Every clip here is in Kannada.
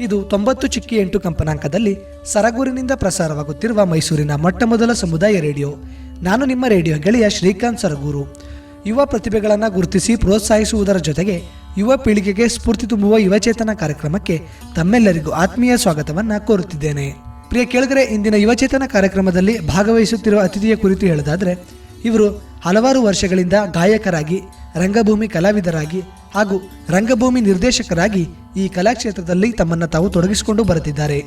ಇದು ತೊಂಬತ್ತು ಚಿಕ್ಕಿ ಎಂಟು ಕಂಪನಾಂಕದಲ್ಲಿ ಸರಗೂರಿನಿಂದ ಪ್ರಸಾರವಾಗುತ್ತಿರುವ ಮೈಸೂರಿನ ಮೊಟ್ಟಮೊದಲ ಸಮುದಾಯ ರೇಡಿಯೋ. ನಾನು ನಿಮ್ಮ ರೇಡಿಯೋ ಗೆಳೆಯ ಶ್ರೀಕಾಂತ್ ಸರಗೂರು. ಯುವ ಪ್ರತಿಭೆಗಳನ್ನು ಗುರುತಿಸಿ ಪ್ರೋತ್ಸಾಹಿಸುವುದರ ಜೊತೆಗೆ ಯುವ ಪೀಳಿಗೆಗೆ ಸ್ಫೂರ್ತಿ ತುಂಬುವ ಯುವಚೇತನ ಕಾರ್ಯಕ್ರಮಕ್ಕೆ ತಮ್ಮೆಲ್ಲರಿಗೂ ಆತ್ಮೀಯ ಸ್ವಾಗತವನ್ನು ಕೋರುತ್ತಿದ್ದೇನೆ. ಪ್ರಿಯ ಕೇಳಿದರೆ ಇಂದಿನ ಯುವಚೇತನ ಕಾರ್ಯಕ್ರಮದಲ್ಲಿ ಭಾಗವಹಿಸುತ್ತಿರುವ ಅತಿಥಿಯ ಕುರಿತು ಹೇಳೋದಾದ್ರೆ ಇವರು ಹಲವಾರು ವರ್ಷಗಳಿಂದ ಗಾಯಕರಾಗಿ, ರಂಗಭೂಮಿ ಕಲಾವಿದರಾಗಿ ಹಾಗೂ ರಂಗಭೂಮಿ ನಿರ್ದೇಶಕರಾಗಿ ಈ ಕಲಾಕ್ಷೇತ್ರದಲ್ಲಿ ತಮ್ಮನ್ನು ತಾವು ತೊಡಗಿಸಿಕೊಂಡು ಬರುತ್ತಿದ್ದಾರೆ.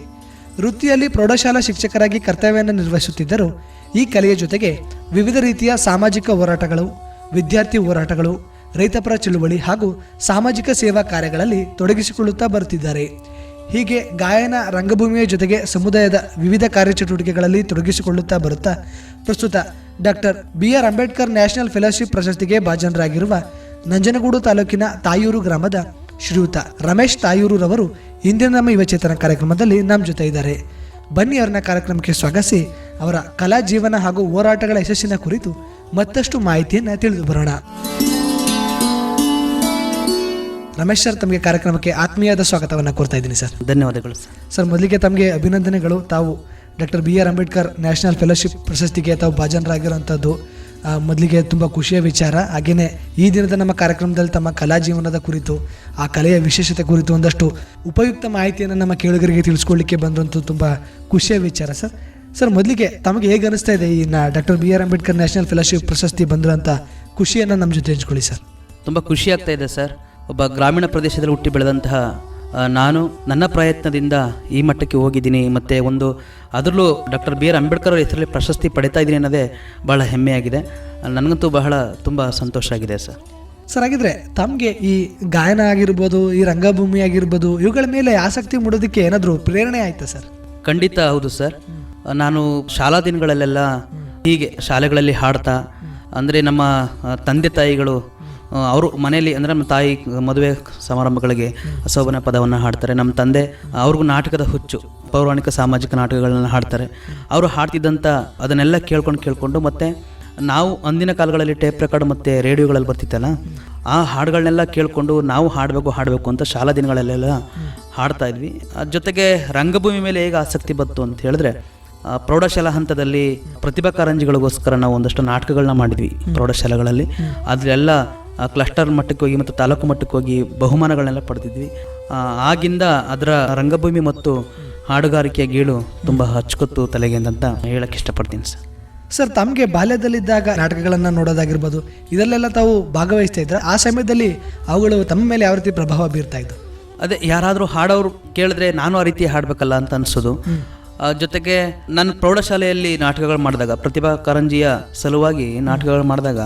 ವೃತ್ತಿಯಲ್ಲಿ ಪ್ರೌಢಶಾಲಾ ಶಿಕ್ಷಕರಾಗಿ ಕರ್ತವ್ಯವನ್ನು ನಿರ್ವಹಿಸುತ್ತಿದ್ದರು. ಈ ಕಲೆಯ ಜೊತೆಗೆ ವಿವಿಧ ರೀತಿಯ ಸಾಮಾಜಿಕ ಹೋರಾಟಗಳು, ವಿದ್ಯಾರ್ಥಿ ಹೋರಾಟಗಳು, ರೈತಪರ ಚಳುವಳಿ ಹಾಗೂ ಸಾಮಾಜಿಕ ಸೇವಾ ಕಾರ್ಯಗಳಲ್ಲಿ ತೊಡಗಿಸಿಕೊಳ್ಳುತ್ತಾ ಬರುತ್ತಿದ್ದಾರೆ. ಹೀಗೆ ಗಾಯನ ರಂಗಭೂಮಿಯ ಜೊತೆಗೆ ಸಮುದಾಯದ ವಿವಿಧ ಕಾರ್ಯಚಟುವಟಿಕೆಗಳಲ್ಲಿ ತೊಡಗಿಸಿಕೊಳ್ಳುತ್ತಾ ಬರುತ್ತಾ ಪ್ರಸ್ತುತ doctor B R Ambedkar national fellowship ಪ್ರಶಸ್ತಿಗೆ ಭಾಜನರಾಗಿರುವ ನಂಜನಗೂಡು ತಾಲೂಕಿನ ತಾಯೂರು ಗ್ರಾಮದ ಶ್ರೀಯುತ ರಮೇಶ್ ತಾಯೂರುರವರು ಇಂದಿನ ನಮ್ಮ ಯುವಚೇತನ ಕಾರ್ಯಕ್ರಮದಲ್ಲಿ ನಮ್ಮ ಜೊತೆ ಇದ್ದಾರೆ. ಬನ್ನಿ ಅವರನ್ನ ಕಾರ್ಯಕ್ರಮಕ್ಕೆ ಸ್ವಾಗತಿಸಿ. ಅವರ ಕಲಾ ಜೀವನ ಹಾಗೂ ಹೋರಾಟಗಳ ಯಶಸ್ಸಿನ ಕುರಿತು ಮತ್ತಷ್ಟು ಮಾಹಿತಿಯನ್ನು ತಿಳಿದು ಬರೋಣ. ರಮೇಶ್ ಸರ್ ತಮಗೆ ಕಾರ್ಯಕ್ರಮಕ್ಕೆ ಆತ್ಮೀಯದ ಸ್ವಾಗತವನ್ನು ಕೋರ್ತಾ ಇದ್ದೀನಿ ಸರ್. ಧನ್ಯವಾದಗಳು ಸರ್. ಸರ್ ಮೊದಲಿಗೆ ತಮಗೆ ಅಭಿನಂದನೆಗಳು. ತಾವು doctor B R Ambedkar national fellowship ಪ್ರಶಸ್ತಿಗೆ ತಾವು ಭಾಜನರಾಗಿರುವಂಥದ್ದು ಮೊದಲಿಗೆ ತುಂಬ ಖುಷಿಯ ವಿಚಾರ. ಹಾಗೆಯೇ ಈ ದಿನದ ನಮ್ಮ ಕಾರ್ಯಕ್ರಮದಲ್ಲಿ ತಮ್ಮ ಕಲಾ ಜೀವನದ ಕುರಿತು, ಆ ಕಲೆಯ ವಿಶೇಷತೆ ಕುರಿತು ಒಂದಷ್ಟು ಉಪಯುಕ್ತ ಮಾಹಿತಿಯನ್ನು ನಮ್ಮ ಕೇಳುಗರಿಗೆ ತಿಳಿಸ್ಕೊಳ್ಳಿಕ್ಕೆ ಬಂದಂಥ ತುಂಬ ಖುಷಿಯ ವಿಚಾರ, ಸರ್. ಸರ್, ಮೊದಲಿಗೆ ತಮಗೆ ಹೇಗೆ ಅನಿಸ್ತಾ ಇದೆ ಈ doctor B R Ambedkar national fellowship ಪ್ರಶಸ್ತಿ ಬಂದಿರೋಂಥ ಖುಷಿಯನ್ನು ನಮ್ಮ ಜೊತೆ ಹಂಚ್ಕೊಳ್ಳಿ, ಸರ್. ತುಂಬ ಖುಷಿ ಆಗ್ತಾ ಇದೆ, ಸರ್. ಒಬ್ಬ ಗ್ರಾಮೀಣ ಪ್ರದೇಶದಲ್ಲಿ ಹುಟ್ಟಿ ಬೆಳೆದಂತಹ ನಾನು ನನ್ನ ಪ್ರಯತ್ನದಿಂದ ಈ ಮಟ್ಟಕ್ಕೆ ಹೋಗಿದ್ದೀನಿ. ಮತ್ತು ಒಂದು ಅದರಲ್ಲೂ ಡಾಕ್ಟರ್ ಬಿ ಆರ್ ಅಂಬೇಡ್ಕರ್ ಅವರ ಹೆಸರಲ್ಲಿ ಪ್ರಶಸ್ತಿ ಪಡಿತಾ ಇದ್ದೀನಿ ಅನ್ನೋದೇ ಭಾಳ ಹೆಮ್ಮೆಯಾಗಿದೆ. ನನಗಂತೂ ಬಹಳ ತುಂಬ ಸಂತೋಷ ಆಗಿದೆ ಸರ್. ಸರ್ ಹಾಗಿದ್ರೆ ತಮಗೆ ಈ ಗಾಯನ ಆಗಿರ್ಬೋದು ಈ ರಂಗಭೂಮಿ ಆಗಿರ್ಬೋದು ಇವುಗಳ ಮೇಲೆ ಆಸಕ್ತಿ ಮೂಡೋದಕ್ಕೆ ಏನಾದರೂ ಪ್ರೇರಣೆ ಆಯಿತಾ ಸರ್? ಖಂಡಿತ ಹೌದು ಸರ್. ನಾನು ಶಾಲಾ ದಿನಗಳಲ್ಲೆಲ್ಲ ಹೀಗೆ ಶಾಲೆಗಳಲ್ಲಿ ಹಾಡ್ತಾ ಅಂದರೆ ನಮ್ಮ ತಂದೆ ತಾಯಿಗಳು ಅವರು ಮನೆಯಲ್ಲಿ ಅಂದರೆ ನಮ್ಮ ತಾಯಿ ಮದುವೆ ಸಮಾರಂಭಗಳಿಗೆ ಸೋಬನ ಪದವನ್ನು ಹಾಡ್ತಾರೆ. ನಮ್ಮ ತಂದೆ ಅವ್ರಿಗೂ ನಾಟಕದ ಹುಚ್ಚು ಪೌರಾಣಿಕ ಸಾಮಾಜಿಕ ನಾಟಕಗಳನ್ನು ಹಾಡ್ತಾರೆ. ಅವರು ಹಾಡ್ತಿದ್ದಂಥ ಅದನ್ನೆಲ್ಲ ಕೇಳ್ಕೊಂಡು ಕೇಳಿಕೊಂಡು ಮತ್ತು ನಾವು ಅಂದಿನ ಕಾಲಗಳಲ್ಲಿ ಟೇಪ್ ರೆಕಾರ್ಡ್ ಮತ್ತು ರೇಡಿಯೋಗಳಲ್ಲಿ ಬರ್ತಿತ್ತಲ್ಲ ಆ ಹಾಡುಗಳನ್ನೆಲ್ಲ ಕೇಳಿಕೊಂಡು ನಾವು ಹಾಡಬೇಕು ಹಾಡಬೇಕು ಅಂತ ಶಾಲಾ ದಿನಗಳಲ್ಲೆಲ್ಲ ಹಾಡ್ತಾ ಇದ್ವಿ. ಜೊತೆಗೆ ರಂಗಭೂಮಿ ಮೇಲೆ ಹೇಗೆ ಆಸಕ್ತಿ ಬಂತು ಅಂತ ಹೇಳಿದ್ರೆ ಪ್ರೌಢಶಾಲಾ ಹಂತದಲ್ಲಿ ಪ್ರತಿಭಾ ಕಾರಂಜಿಗಳಿಗೋಸ್ಕರ ನಾವು ಒಂದಷ್ಟು ನಾಟಕಗಳನ್ನ ಮಾಡಿದ್ವಿ ಪ್ರೌಢಶಾಲೆಗಳಲ್ಲಿ. ಅದರೆಲ್ಲ ಕ್ಲಸ್ಟರ್ ಮಟ್ಟಕ್ಕೆ ಹೋಗಿ ಮತ್ತು ತಾಲೂಕು ಮಟ್ಟಕ್ಕೆ ಹೋಗಿ ಬಹುಮಾನಗಳನ್ನೆಲ್ಲ ಪಡೆದಿದ್ವಿ. ಆಗಿಂದ ಅದರ ರಂಗಭೂಮಿ ಮತ್ತು ಹಾಡುಗಾರಿಕೆಯ ಗೀಳು ತುಂಬ ಹಚ್ಕೊತ್ತು ತಲೆಗೆ ಅಂತ ಹೇಳಕ್ಕೆ ಇಷ್ಟಪಡ್ತೀನಿ ಸರ್. ಸರ್ ತಮಗೆ ಬಾಲ್ಯದಲ್ಲಿದ್ದಾಗ ನಾಟಕಗಳನ್ನು ನೋಡೋದಾಗಿರ್ಬೋದು ಇದರಲ್ಲೆಲ್ಲ ತಾವು ಭಾಗವಹಿಸ್ತಾ ಇದ್ರೆ ಆ ಸಮಯದಲ್ಲಿ ಅವುಗಳು ತಮ್ಮ ಮೇಲೆ ಯಾವ ರೀತಿ ಪ್ರಭಾವ ಬೀರ್ತಾ ಇದ್ದವು ಅದೇ ಯಾರಾದರೂ ಹಾಡೋರು ಕೇಳಿದ್ರೆ ನಾನು ಆ ರೀತಿ ಹಾಡಬೇಕಲ್ಲ ಅಂತ ಅನಿಸೋದು. ಜೊತೆಗೆ ನನ್ನ ಪ್ರೌಢಶಾಲೆಯಲ್ಲಿ ನಾಟಕಗಳು ಮಾಡಿದಾಗ ಪ್ರತಿಭಾ ಕಾರಂಜಿಯ ಸಲುವಾಗಿ ನಾಟಕಗಳು ಮಾಡಿದಾಗ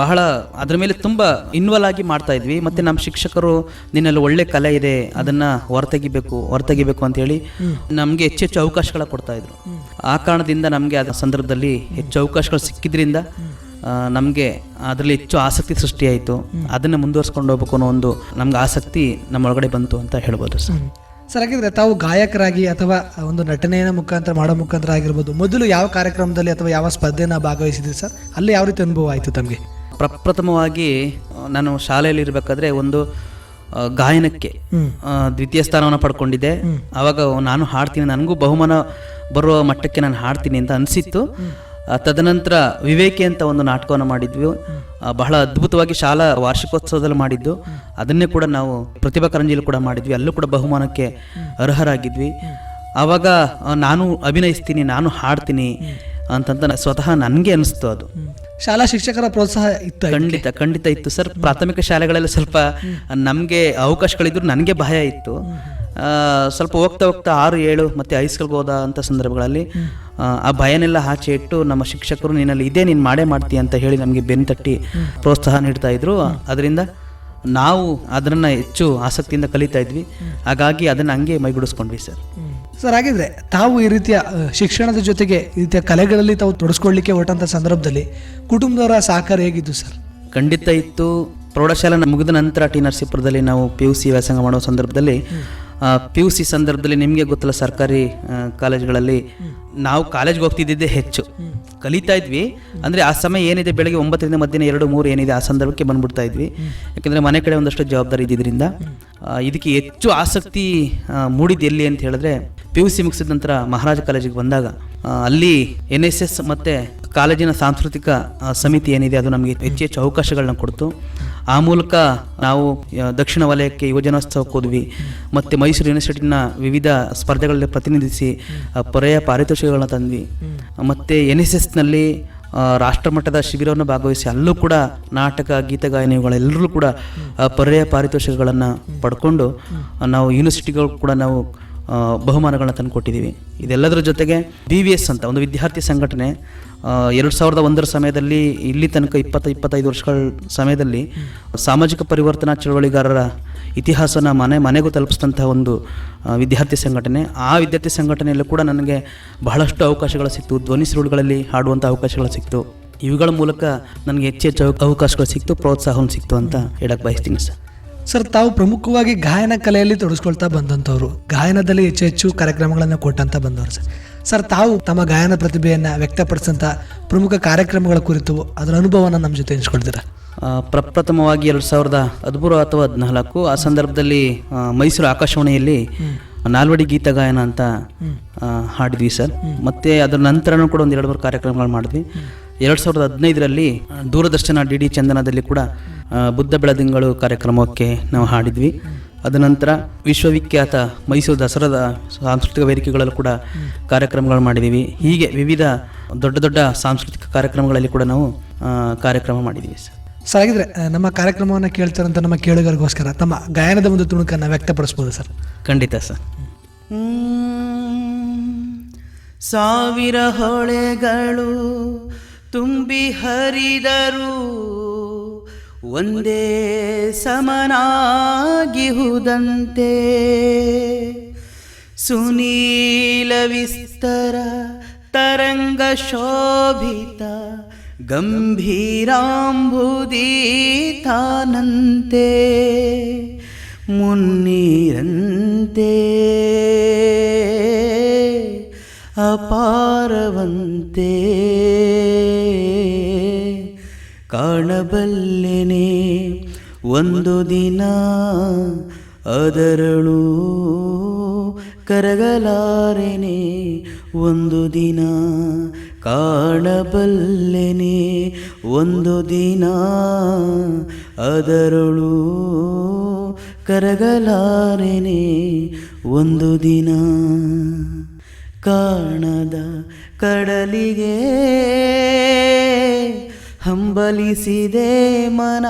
ಬಹಳ ಅದ್ರ ಮೇಲೆ ತುಂಬ ಇನ್ವಾಲ್ವ್ ಆಗಿ ಮಾಡ್ತಾ ಇದ್ವಿ. ಮತ್ತು ನಮ್ಮ ಶಿಕ್ಷಕರು ನಿನ್ನಲ್ಲಿ ಒಳ್ಳೆ ಕಲೆ ಇದೆ, ಅದನ್ನು ಹೊರತೆಗಿಬೇಕು ಹೊರತೆಗಿಬೇಕು ಅಂತೇಳಿ ನಮಗೆ ಹೆಚ್ಚು ಹೆಚ್ಚು ಅವಕಾಶಗಳ ಕೊಡ್ತಾ ಇದ್ರು. ಆ ಕಾರಣದಿಂದ ನಮಗೆ ಅದ ಸಂದರ್ಭದಲ್ಲಿ ಹೆಚ್ಚು ಅವಕಾಶಗಳು ಸಿಕ್ಕಿದ್ರಿಂದ ನಮಗೆ ಅದರಲ್ಲಿ ಹೆಚ್ಚು ಆಸಕ್ತಿ ಸೃಷ್ಟಿಯಾಯಿತು. ಅದನ್ನು ಮುಂದುವರ್ಸ್ಕೊಂಡು ಹೋಗ್ಬೇಕು ಅನ್ನೋ ಒಂದು ನಮ್ಗೆ ಆಸಕ್ತಿ ನಮ್ಮ ಒಳಗಡೆ ಬಂತು ಅಂತ ಹೇಳ್ಬೋದು ಸರ್. ಸರ್, ಹಾಗಿದ್ರೆ ತಾವು ಗಾಯಕರಾಗಿ ಅಥವಾ ಒಂದು ನಟನೆಯ ಮುಖಾಂತರ ಮಾಡೋ ಮುಖಾಂತರ ಆಗಿರ್ಬೋದು, ಮೊದಲು ಯಾವ ಕಾರ್ಯಕ್ರಮದಲ್ಲಿ ಅಥವಾ ಯಾವ ಸ್ಪರ್ಧೆನ ಭಾಗವಹಿಸಿದ್ರಿ ಸರ್? ಅಲ್ಲಿ ಯಾವ ರೀತಿ ಅನುಭವ ಆಯಿತು ತಮಗೆ? ಪ್ರಪ್ರಥಮವಾಗಿ ನಾನು ಶಾಲೆಯಲ್ಲಿ ಇರಬೇಕಾದ್ರೆ ಒಂದು ಗಾಯನಕ್ಕೆ ದ್ವಿತೀಯ ಸ್ಥಾನವನ್ನು ಪಡ್ಕೊಂಡಿದ್ದೆ. ಆವಾಗ ನಾನು ಹಾಡ್ತೀನಿ ನನಗೂ ಬಹುಮಾನ ಬರುವ ಮಟ್ಟಕ್ಕೆ ನಾನು ಹಾಡ್ತೀನಿ ಅಂತ ಅನಿಸಿತ್ತು. ತದನಂತರ ವಿವೇಕಿ ಅಂತ ಒಂದು ನಾಟಕವನ್ನು ಮಾಡಿದ್ವಿ. ಬಹಳ ಅದ್ಭುತವಾಗಿ ಶಾಲಾ ವಾರ್ಷಿಕೋತ್ಸವದಲ್ಲಿ ಮಾಡಿದ್ದು. ಅದನ್ನೇ ಕೂಡ ನಾವು ಪ್ರತಿಭಾ ಕಾರಂಜಿಯಲ್ಲಿ ಕೂಡ ಮಾಡಿದ್ವಿ. ಅಲ್ಲೂ ಕೂಡ ಬಹುಮಾನಕ್ಕೆ ಅರ್ಹರಾಗಿದ್ವಿ. ಆವಾಗ ನಾನು ಅಭಿನಯಿಸ್ತೀನಿ ನಾನು ಹಾಡ್ತೀನಿ ಅಂತಂತ ಸ್ವತಃ ನನಗೆ ಅನಿಸ್ತು ಅದು. ಶಾಲಾ ಶಿಕ್ಷಕರ ಪ್ರೋತ್ಸಾಹ ಇತ್ತು ಖಂಡಿತ ಖಂಡಿತ ಇತ್ತು. ಸರ್ ಪ್ರಾಥಮಿಕ ಶಾಲೆಗಳಲ್ಲಿ ಸ್ವಲ್ಪ ನಮಗೆ ಅವಕಾಶಗಳಿದ್ರು ನನಗೆ ಭಯ ಇತ್ತು. ಸ್ವಲ್ಪ ಹೋಗ್ತಾ ಹೋಗ್ತಾ ಆರು ಏಳು ಮತ್ತು ಹೈಸ್ಕೂಲ್ಗೆ ಹೋದ ಅಂಥ ಸಂದರ್ಭಗಳಲ್ಲಿ ಆ, ಆ ಭಯನೆಲ್ಲ ಆಚೆ ಇಟ್ಟು ನಮ್ಮ ಶಿಕ್ಷಕರು ನಿನ್ನಲ್ಲಿ ಇದೇ ನೀನು ಮಾಡೇ ಮಾಡ್ತೀಯ ಅಂತ ಹೇಳಿ ನಮಗೆ ಬೆನ್ನು ತಟ್ಟಿ ಪ್ರೋತ್ಸಾಹ ನೀಡ್ತಾ ಇದ್ರು. ಅದರಿಂದ ನಾವು ಅದನ್ನು ಹೆಚ್ಚು ಆಸಕ್ತಿಯಿಂದ ಕಲಿತಾ ಇದ್ವಿ. ಹಾಗಾಗಿ ಅದನ್ನು ಹಂಗೆ ಮೈಗೂಡಿಸ್ಕೊಂಡ್ವಿ ಸರ್. ಸರ್ ಹಾಗಿದ್ರೆ ತಾವು ಈ ರೀತಿಯ ಶಿಕ್ಷಣದ ಜೊತೆಗೆ ಈ ರೀತಿಯ ಕಲೆಗಳಲ್ಲಿ ತಾವು ತೊಡಸ್ಕೊಳ್ಳಿಕ್ಕೆ ಹೊರಟಂಥ ಸಂದರ್ಭದಲ್ಲಿ ಕುಟುಂಬದವರ ಸಹಕಾರ ಹೇಗಿದ್ದು ಸರ್? ಖಂಡಿತ ಇತ್ತು. ಪ್ರೌಢಶಾಲೆ ಮುಗಿದ ನಂತರ ಟಿ ನರಸೀಪುರದಲ್ಲಿ ನಾವು ಪಿ ಯು ಸಿ ವ್ಯಾಸಂಗ ಮಾಡುವ ಸಂದರ್ಭದಲ್ಲಿ ಪಿ ಯು ಸಿ ಸಂದರ್ಭದಲ್ಲಿ ನಿಮಗೆ ಗೊತ್ತಲ್ಲ ಸರ್ಕಾರಿ ಕಾಲೇಜ್ಗಳಲ್ಲಿ ನಾವು ಕಾಲೇಜ್ಗೆ ಹೋಗ್ತಿದ್ದಿದ್ದೇ ಹೆಚ್ಚು. ಕಲಿತಾ ಇದ್ವಿ. ಅಂದರೆ ಆ ಸಮಯ ಏನಿದೆ, ಬೆಳಗ್ಗೆ ಒಂಬತ್ತರಿಂದ ಮಧ್ಯಾಹ್ನ ಎರಡು, ಮೂರು ಏನಿದೆ, ಆ ಸಂದರ್ಭಕ್ಕೆ ಬಂದ್ಬಿಡ್ತಾ ಇದ್ವಿ. ಯಾಕೆಂದರೆ ಮನೆ ಕಡೆ ಒಂದಷ್ಟು ಜವಾಬ್ದಾರಿ ಇದ್ದಿದ್ದರಿಂದ ಇದಕ್ಕೆ ಹೆಚ್ಚು ಆಸಕ್ತಿ ಮೂಡಿದ್ದು ಎಲ್ಲಿ ಅಂತ ಹೇಳಿದ್ರೆ ಪಿ ಯು ಸಿ ಮುಗಿಸಿದ ನಂತರ ಮಹಾರಾಜ ಕಾಲೇಜಿಗೆ ಬಂದಾಗ ಅಲ್ಲಿ ಎನ್ ಎಸ್ ಎಸ್ ಮತ್ತು ಕಾಲೇಜಿನ ಸಾಂಸ್ಕೃತಿಕ ಸಮಿತಿ ಏನಿದೆ, ಅದು ನಮಗೆ ಹೆಚ್ಚು ಹೆಚ್ಚು ಅವಕಾಶಗಳನ್ನ ಕೊಡ್ತು. ಆ ಮೂಲಕ ನಾವು ದಕ್ಷಿಣ ವಲಯಕ್ಕೆ ಯುವಜನೋತ್ಸವಕ್ಕೆ ಹೋದ್ವಿ ಮತ್ತು ಮೈಸೂರು ಯೂನಿವರ್ಸಿಟಿನ ವಿವಿಧ ಸ್ಪರ್ಧೆಗಳಲ್ಲಿ ಪ್ರತಿನಿಧಿಸಿ ಪೊರೆಯ ಪಾರಿತೋಷಿಕಗಳನ್ನ ತಂದ್ವಿ. ಮತ್ತು ಎನ್ ಎಸ್ ಎಸ್ನಲ್ಲಿ ರಾಷ್ಟ್ರಮಟ್ಟದ ಶಿಬಿರವನ್ನು ಭಾಗವಹಿಸಿ ಅಲ್ಲೂ ಕೂಡ ನಾಟಕ ಗೀತ ಗಾಯನಗಳೆಲ್ಲರೂ ಕೂಡ ಪರ್ಯಾಯ ಪಾರಿತೋಷಿಕಗಳನ್ನು ಪಡ್ಕೊಂಡು ನಾವು ಯೂನಿವರ್ಸಿಟಿಗಳು ಕೂಡ ನಾವು ಬಹುಮಾನಗಳನ್ನ ತಂದುಕೊಟ್ಟಿದ್ದೀವಿ ಇದೆಲ್ಲದರ ಜೊತೆಗೆ ಬಿ ವಿ ಎಸ್ ಅಂತ ಒಂದು ವಿದ್ಯಾರ್ಥಿ ಸಂಘಟನೆ ಎರಡು ಸಾವಿರದ ಒಂದರ ಸಮಯದಲ್ಲಿ ಇಲ್ಲಿ ತನಕ ಇಪ್ಪತ್ತು, ಇಪ್ಪತ್ತೈದು ವರ್ಷಗಳ ಸಮಯದಲ್ಲಿ ಸಾಮಾಜಿಕ ಪರಿವರ್ತನಾ ಚಳವಳಿಗಾರರ ಇತಿಹಾಸನ ಮನೆ, ಮನೆಗೂ ತಲುಪಿಸಿದಂತಹ ಒಂದು ವಿದ್ಯಾರ್ಥಿ ಸಂಘಟನೆ. ಆ ವಿದ್ಯಾರ್ಥಿ ಸಂಘಟನೆಯಲ್ಲೂ ಕೂಡ ನನಗೆ ಬಹಳಷ್ಟು ಅವಕಾಶಗಳು ಸಿಕ್ತು. ಧ್ವನಿ ಸುರುಳುಗಳಲ್ಲಿ ಹಾಡುವಂಥ ಅವಕಾಶಗಳು ಸಿಕ್ತು. ಇವುಗಳ ಮೂಲಕ ನನಗೆ ಹೆಚ್ಚು ಹೆಚ್ಚು ಅವಕಾಶಗಳು ಸಿಕ್ತು ಪ್ರೋತ್ಸಾಹವನ್ನು ಸಿಕ್ತು ಅಂತ ಹೇಳಕ್ಕೆ ಬಯಸ್ತೀನಿ ಸರ್. ಸರ್ ತಾವು ಪ್ರಮುಖವಾಗಿ ಗಾಯನ ಕಲೆಯಲ್ಲಿ ತೊಡಗಿಸ್ಕೊಳ್ತಾ ಬಂದಂಥವ್ರು. ಗಾಯನದಲ್ಲಿ ಹೆಚ್ಚು ಹೆಚ್ಚು ಕಾರ್ಯಕ್ರಮಗಳನ್ನು ಕೊಟ್ಟಂತ ಬಂದವರು ಸರ್. ಸರ್ ತಾವು ತಮ್ಮ ಗಾಯನ ಪ್ರತಿಭೆಯನ್ನು ವ್ಯಕ್ತಪಡಿಸಂಥ ಪ್ರಮುಖ ಕಾರ್ಯಕ್ರಮಗಳ ಕುರಿತು ಅದರ ಅನುಭವನ ನಮ್ಮ ಜೊತೆ ಹಂಚ್ಕೊಳ್ತೀರಾ? ಪ್ರಪ್ರಥಮವಾಗಿ ಎರಡು ಸಾವಿರದ ಹದಿಮೂರು ಅಥವಾ ಹದಿನಾಲ್ಕು ಆ ಸಂದರ್ಭದಲ್ಲಿ ಮೈಸೂರು ಆಕಾಶವಾಣಿಯಲ್ಲಿ ನಾಲ್ವಡಿ ಗೀತ ಗಾಯನ ಅಂತ ಹಾಡಿದ್ವಿ ಸರ್. ಮತ್ತೆ ಅದರ ನಂತರನೂ ಕೂಡ ಒಂದು ಎರಡು ಮೂರು ಕಾರ್ಯಕ್ರಮಗಳು ಮಾಡಿದ್ವಿ. ಎರಡು ಸಾವಿರದ ಹದಿನೈದರಲ್ಲಿ ದೂರದರ್ಶನ ಡಿ ಡಿ ಚಂದನದಲ್ಲಿ ಕೂಡ ಬುದ್ಧ ಬೆಳದಿಂಗಳು ಕಾರ್ಯಕ್ರಮಕ್ಕೆ ನಾವು ಹಾಡಿದ್ವಿ. ಅದ ನಂತರ ವಿಶ್ವವಿಖ್ಯಾತ ಮೈಸೂರು ದಸರಾದ ಸಾಂಸ್ಕೃತಿಕ ವೇದಿಕೆಗಳಲ್ಲೂ ಕೂಡ ಕಾರ್ಯಕ್ರಮಗಳು ಮಾಡಿದ್ದೀವಿ ಹೀಗೆ ವಿವಿಧ ದೊಡ್ಡ ದೊಡ್ಡ ಸಾಂಸ್ಕೃತಿಕ ಕಾರ್ಯಕ್ರಮಗಳಲ್ಲಿ ಕೂಡ ನಾವು ಕಾರ್ಯಕ್ರಮ ಮಾಡಿದ್ದೀವಿ ಸರ್. ಸರ್ ಹಾಗಿದ್ರೆ ನಮ್ಮ ಕಾರ್ಯಕ್ರಮವನ್ನು ಕೇಳ್ತಾರಂತ ನಮ್ಮ ಕೇಳುಗರಿಗೋಸ್ಕರ ತಮ್ಮ ಗಾಯನದ ಒಂದು ತುಣುಕನ್ನು ವ್ಯಕ್ತಪಡಿಸ್ಬೋದು ಸರ್. ಖಂಡಿತ ಸರ್. ಸಾವಿರ ಹೊಳೆಗಳು ತುಂಬಿ ಹರಿದರು ಒಂದೇ ಸಮನಾಗಿಹುದಂತೆ. ಸುನೀಲ ವಿಸ್ತರ ತರಂಗ ಶೋಭಿತ ಗಂಭೀರಾಂಬುದೀತಾನಂತೆ. ಮುನ್ನೀರಂತೆ ಅಪಾರವಂತೆ. ಕಾಣಬಲ್ಲೆನೆ. ಒಂದು ದಿನ ಅದರಳು ಕರಗಲಾರೆನೆ. ಒಂದು ದಿನ ಕಾಣಬಲ್ಲೆನೆ. ಒಂದು ದಿನ ಅದರಳು ಕರಗಲಾರೆನೆ. ಒಂದು ದಿನ ಕಾಣದ ಕಡಲಿಗೆ ಹಂಬಲಿಸಿದೆ ಮನ.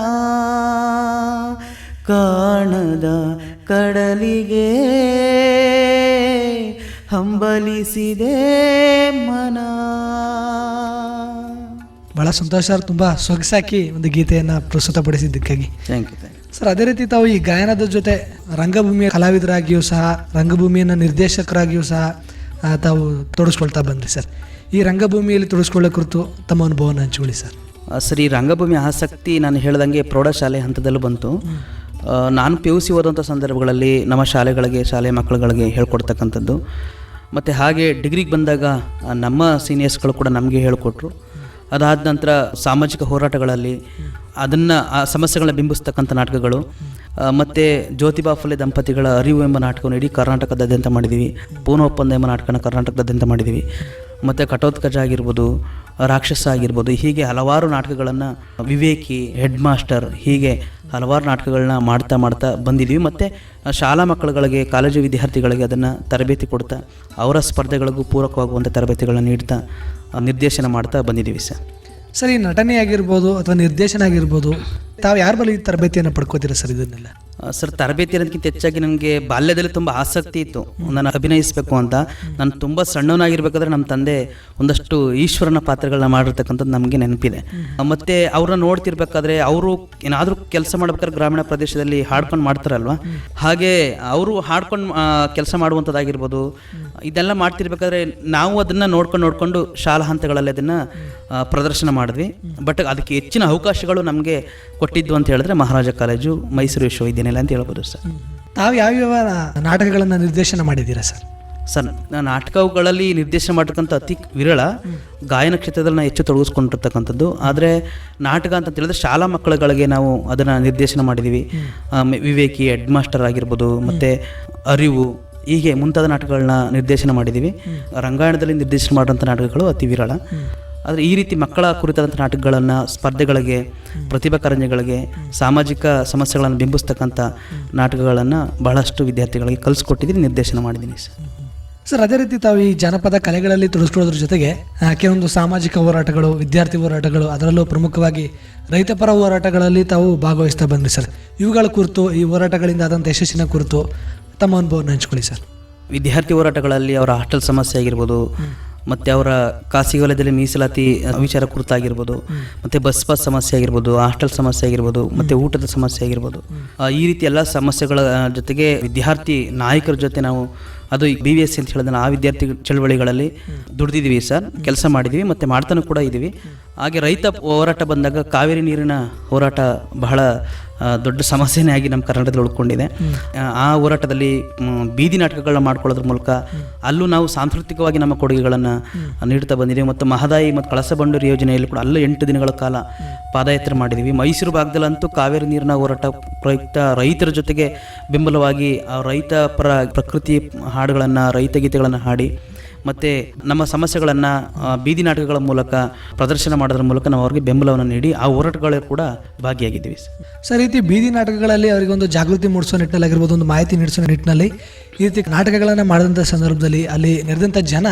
ಕಾಣದ ಕಡಲಿಗೆ ಹಂಬಲಿಸಿದೆ ಮನ. ಬಹಳ ಸಂತೋಷ ಸರ್ ತುಂಬ ಸೊಗಸಾಕಿ ಒಂದು ಗೀತೆಯನ್ನು ಪ್ರಸ್ತುತಪಡಿಸಿದ್ದಕ್ಕಾಗಿ. Thank you thank you sir ಅದೇ ರೀತಿ ತಾವು ಈ ಗಾಯನದ ಜೊತೆ ರಂಗಭೂಮಿಯ ಕಲಾವಿದರಾಗಿಯೂ ಸಹ ರಂಗಭೂಮಿಯನ್ನು ನಿರ್ದೇಶಕರಾಗಿಯೂ ಸಹ ತಾವು ತೊಡಸ್ಕೊಳ್ತಾ ಬಂದ್ರಿ ಸರ್. ಈ ರಂಗಭೂಮಿಯಲ್ಲಿ ತೊಡಸ್ಕೊಳ್ಳೋ ಕುರಿತು ತಮ್ಮ ಅನುಭವನ ಹಂಚಿಕೊಳ್ಳಿ ಸರ್. ಸರ್, ರಂಗಭೂಮಿ ಆಸಕ್ತಿ ನಾನು ಹೇಳ್ದಂಗೆ ಪ್ರೌಢಶಾಲೆ ಹಂತದಲ್ಲೂ ಬಂತು. ನಾನು ಪಿ ಯು ಸಿ ಓದುವಂಥ ಸಂದರ್ಭಗಳಲ್ಲಿ ನಮ್ಮ ಶಾಲೆಗಳಿಗೆ, ಶಾಲೆ ಮಕ್ಕಳುಗಳಿಗೆ ಹೇಳ್ಕೊಡ್ತಕ್ಕಂಥದ್ದು. ಮತ್ತು ಹಾಗೆ ಡಿಗ್ರಿಗೆ ಬಂದಾಗ ನಮ್ಮ ಸೀನಿಯರ್ಸ್ಗಳು ಕೂಡ ನಮಗೆ ಹೇಳಿಕೊಟ್ರು. ಅದಾದ ನಂತರ ಸಾಮಾಜಿಕ ಹೋರಾಟಗಳಲ್ಲಿ ಅದನ್ನು, ಆ, ಸಮಸ್ಯೆಗಳನ್ನ ಬಿಂಬಿಸ್ತಕ್ಕಂಥ ನಾಟಕಗಳು. ಮತ್ತು ಜ್ಯೋತಿಬಾ ಫುಲೆ ದಂಪತಿಗಳ ಅರಿವು ಎಂಬ ನಾಟಕವನ್ನು ಇಡೀ ಕರ್ನಾಟಕದಾದ್ಯಂತ ಮಾಡಿದ್ದೀವಿ ಪೂನ ಒಪ್ಪಂದ ಎಂಬ ನಾಟಕನ ಕರ್ನಾಟಕದಾದ್ಯಂತ ಮಾಡಿದ್ದೀವಿ ಮತ್ತು ಕಟೋತ್ಕಜ ಆಗಿರ್ಬೋದು ರಾಕ್ಷಸ ಆಗಿರ್ಬೋದು, ಹೀಗೆ ಹಲವಾರು ನಾಟಕಗಳನ್ನು ವಿವೇಕಿ ಹೆಡ್ ಮಾಸ್ಟರ್ ಹೀಗೆ ಹಲವಾರು ನಾಟಕಗಳನ್ನ ಮಾಡ್ತಾ ಮಾಡ್ತಾ ಬಂದಿದ್ದೀವಿ ಮತ್ತು ಶಾಲಾ ಮಕ್ಕಳುಗಳಿಗೆ, ಕಾಲೇಜು ವಿದ್ಯಾರ್ಥಿಗಳಿಗೆ ಅದನ್ನು ತರಬೇತಿ ಕೊಡ್ತಾ, ಅವರ ಸ್ಪರ್ಧೆಗಳಿಗೂ ಪೂರಕವಾಗುವಂಥ ತರಬೇತಿಗಳನ್ನು ನೀಡ್ತಾ, ನಿರ್ದೇಶನ ಮಾಡ್ತಾ ಬಂದಿದ್ದೀವಿ ಸರ್. ಸರಿ ನಟನೆ ಆಗಿರ್ಬೋದು ಅಥವಾ ನಿರ್ದೇಶನ ಆಗಿರ್ಬೋದು, ತಾವು ಯಾರ ಬಳಿ ತರಬೇತಿಯನ್ನು ಪಡ್ಕೋತೀರಾ ಸರ್ ಇದನ್ನೆಲ್ಲ? ಸರ್ ತರಬೇತಿ ಇರೋದಕ್ಕಿಂತ ಹೆಚ್ಚಾಗಿ ನನಗೆ ಬಾಲ್ಯದಲ್ಲಿ ತುಂಬ ಆಸಕ್ತಿ ಇತ್ತು. ನಾನು ಅಭಿನಯಿಸಬೇಕು ಅಂತ. ನಾನು ತುಂಬ ಸಣ್ಣವನಾಗಿರ್ಬೇಕಾದ್ರೆ ನಮ್ಮ ತಂದೆ ಒಂದಷ್ಟು ಈಶ್ವರನ ಪಾತ್ರಗಳನ್ನ ಮಾಡಿರ್ತಕ್ಕಂಥದ್ದು ನಮಗೆ ನೆನಪಿದೆ. ಮತ್ತೆ ಅವ್ರನ್ನ ನೋಡ್ತಿರ್ಬೇಕಾದ್ರೆ ಅವರು ಏನಾದರೂ ಕೆಲಸ ಮಾಡ್ಬೇಕಾದ್ರೆ ಗ್ರಾಮೀಣ ಪ್ರದೇಶದಲ್ಲಿ ಹಾಡ್ಕೊಂಡು ಮಾಡ್ತಾರಲ್ವ? ಹಾಗೆ ಅವರು ಹಾಡ್ಕೊಂಡು ಕೆಲಸ ಮಾಡುವಂಥದ್ದಾಗಿರ್ಬೋದು. ಇದೆಲ್ಲ ಮಾಡ್ತಿರ್ಬೇಕಾದ್ರೆ ನಾವು ಅದನ್ನು ನೋಡ್ಕೊಂಡು ನೋಡಿಕೊಂಡು ಶಾಲಾ ಹಂತಗಳಲ್ಲಿ ಅದನ್ನು ಪ್ರದರ್ಶನ ಮಾಡಿದ್ವಿ. ಬಟ್ ಅದಕ್ಕೆ ಹೆಚ್ಚಿನ ಅವಕಾಶಗಳು ನಮಗೆ ಕೊಟ್ಟಿದ್ದು ಅಂತ ಹೇಳಿದ್ರೆ ಮಹಾರಾಜ ಕಾಲೇಜು ಮೈಸೂರು ವಿಶ್ವವಿದ್ಯಾನಿಲಯ ಅಂತ ಹೇಳ್ಬೋದು ಸರ್. ತಾವು ಯಾವ್ಯಾವ ನಾಟಕಗಳನ್ನು ನಿರ್ದೇಶನ ಮಾಡಿದ್ದೀರಾ ಸರ್? ಸರ್ ನಾನು ನಾಟಕಗಳಲ್ಲಿ ನಿರ್ದೇಶನ ಮಾಡಿರ್ತಕ್ಕಂಥ ಅತಿ ವಿರಳ ಗಾಯನ ಕ್ಷೇತ್ರದಲ್ಲಿ ನಾನು ಹೆಚ್ಚು ತೊಡಗಿಸ್ಕೊಂಡಿರ್ತಕ್ಕಂಥದ್ದು. ಆದರೆ ನಾಟಕ ಅಂತ ಹೇಳಿದ್ರೆ ಶಾಲಾ ಮಕ್ಕಳುಗಳಿಗೆ ನಾವು ಅದನ್ನು ನಿರ್ದೇಶನ ಮಾಡಿದ್ದೀವಿ. ವಿವೇಕಿ ಹೆಡ್ ಮಾಸ್ಟರ್ ಆಗಿರ್ಬೋದು ಮತ್ತು ಅರಿವು ಹೀಗೆ ಮುಂತಾದ ನಾಟಕಗಳನ್ನ ನಿರ್ದೇಶನ ಮಾಡಿದ್ದೀವಿ. ರಂಗಾಯಣದಲ್ಲಿ ನಿರ್ದೇಶನ ಮಾಡುವಂಥ ನಾಟಕಗಳು ಅತಿ ವಿರಳ. ಆದರೆ ಈ ರೀತಿ ಮಕ್ಕಳ ಕುರಿತಾದಂಥ ನಾಟಕಗಳನ್ನು ಸ್ಪರ್ಧೆಗಳಿಗೆ ಪ್ರತಿಭಾ ಕಾರಂಜಿಗಳಿಗೆ ಸಾಮಾಜಿಕ ಸಮಸ್ಯೆಗಳನ್ನು ಬಿಂಬಿಸ್ತಕ್ಕಂಥ ನಾಟಕಗಳನ್ನು ಬಹಳಷ್ಟು ವಿದ್ಯಾರ್ಥಿಗಳಿಗೆ ಕಲಿಸ್ಕೊಟ್ಟಿದ್ದೀನಿ ನಿರ್ದೇಶನ ಮಾಡಿದ್ದೀನಿ ಸರ್. ಸರ್ ಅದೇ ರೀತಿ ತಾವು ಈ ಜಾನಪದ ಕಲೆಗಳಲ್ಲಿ ತೊಡಗಿಸ್ಕೊಳ್ಳೋದ್ರ ಜೊತೆಗೆ ಕೆಲವೊಂದು ಸಾಮಾಜಿಕ ಹೋರಾಟಗಳು ವಿದ್ಯಾರ್ಥಿ ಹೋರಾಟಗಳು ಅದರಲ್ಲೂ ಪ್ರಮುಖವಾಗಿ ರೈತಪರ ಹೋರಾಟಗಳಲ್ಲಿ ತಾವು ಭಾಗವಹಿಸ್ತಾ ಬಂದ್ರಿ ಸರ್. ಇವುಗಳ ಕುರಿತು ಈ ಹೋರಾಟಗಳಿಂದ ಆದಂಥ ಯಶಸ್ಸಿನ ಕುರಿತು ತಮ್ಮ ಅನುಭವವನ್ನು ಹಂಚ್ಕೊಳ್ಳಿ ಸರ್. ವಿದ್ಯಾರ್ಥಿ ಹೋರಾಟಗಳಲ್ಲಿ ಅವರ ಹಾಸ್ಟೆಲ್ ಸಮಸ್ಯೆ ಆಗಿರ್ಬೋದು ಮತ್ತು ಅವರ ಖಾಸಗಿ ವಲಯದಲ್ಲಿ ಮೀಸಲಾತಿ ವಿಚಾರ ಕುರಿತಾಗಿರ್ಬೋದು, ಮತ್ತು ಬಸ್ ಪಾಸ್ ಸಮಸ್ಯೆ ಆಗಿರ್ಬೋದು, ಹಾಸ್ಟೆಲ್ ಸಮಸ್ಯೆ ಆಗಿರ್ಬೋದು, ಮತ್ತು ಊಟದ ಸಮಸ್ಯೆ ಆಗಿರ್ಬೋದು. ಈ ರೀತಿ ಎಲ್ಲ ಸಮಸ್ಯೆಗಳ ಜೊತೆಗೆ ವಿದ್ಯಾರ್ಥಿ ನಾಯಕರ ಜೊತೆ ನಾವು, ಅದು ಬಿ ವಿ ಎಸ್ ಸಿ ಅಂತ ಹೇಳಿದ್ರೆ ಆ ವಿದ್ಯಾರ್ಥಿ ಚಳವಳಿಗಳಲ್ಲಿ ದುಡಿದಿದ್ದೀವಿ ಸರ್, ಕೆಲಸ ಮಾಡಿದ್ದೀವಿ, ಮತ್ತು ಮಾಡ್ತಾನೂ ಕೂಡ ಇದ್ದೀವಿ. ಹಾಗೆ ರೈತ ಹೋರಾಟ ಬಂದಾಗ ಕಾವೇರಿ ನೀರಿನ ಹೋರಾಟ ಬಹಳ ದೊಡ್ಡ ಸಮಸ್ಯೆನೇ ಆಗಿ ನಮ್ಮ ಕರ್ನಾಟಕದಲ್ಲಿ ಉಳ್ಕೊಂಡಿದೆ. ಆ, ಹೋರಾಟದಲ್ಲಿ ಬೀದಿ ನಾಟಕಗಳನ್ನ ಮಾಡ್ಕೊಳ್ಳೋದ್ರ ಮೂಲಕ ಅಲ್ಲೂ ನಾವು ಸಾಂಸ್ಕೃತಿಕವಾಗಿ ನಮ್ಮ ಕೊಡುಗೆಗಳನ್ನು ನೀಡ್ತಾ ಬಂದಿದ್ದೀವಿ. ಮತ್ತು ಮಹದಾಯಿ ಮತ್ತು ಕಳಸ ಬಂಡೂರಿ ಯೋಜನೆಯಲ್ಲಿ ಕೂಡ ಅಲ್ಲೂ ಎಂಟು ದಿನಗಳ ಕಾಲ ಪಾದಯಾತ್ರೆ ಮಾಡಿದ್ದೀವಿ. ಮೈಸೂರು ಭಾಗದಲ್ಲಂತೂ ಕಾವೇರಿ ನೀರಿನ ಹೋರಾಟ ಪ್ರಯುಕ್ತ ರೈತರ ಜೊತೆಗೆ ಬೆಂಬಲವಾಗಿ ರೈತ ಪರ ಪ್ರಕೃತಿ ಹಾಡುಗಳನ್ನು ರೈತ ಗೀತೆಗಳನ್ನು ಹಾಡಿ ಮತ್ತು ನಮ್ಮ ಸಮಸ್ಯೆಗಳನ್ನು ಬೀದಿ ನಾಟಕಗಳ ಮೂಲಕ, ಪ್ರದರ್ಶನ ಮಾಡೋದ್ರ ಮೂಲಕ ನಾವು ಅವ್ರಿಗೆ ಬೆಂಬಲವನ್ನು ನೀಡಿ, ಆ ಹೋರಾಟಗಳಲ್ಲಿ ಕೂಡ ಭಾಗಿಯಾಗಿದ್ದೀವಿ ಸರ್. ರೀತಿ ಬೀದಿ ನಾಟಕಗಳಲ್ಲಿ ಅವರಿಗೆ ಒಂದು ಜಾಗೃತಿ ಮೂಡಿಸೋ ನಿಟ್ಟಿನಲ್ಲಿ ಆಗಿರ್ಬೋದು ಒಂದು ಮಾಹಿತಿ ನೀಡಿಸೋ ನಿಟ್ಟಿನಲ್ಲಿ ಈ ರೀತಿ ನಾಟಕಗಳನ್ನು ಮಾಡಿದಂಥ ಸಂದರ್ಭದಲ್ಲಿ ಅಲ್ಲಿ ನೆರೆದಂಥ ಜನ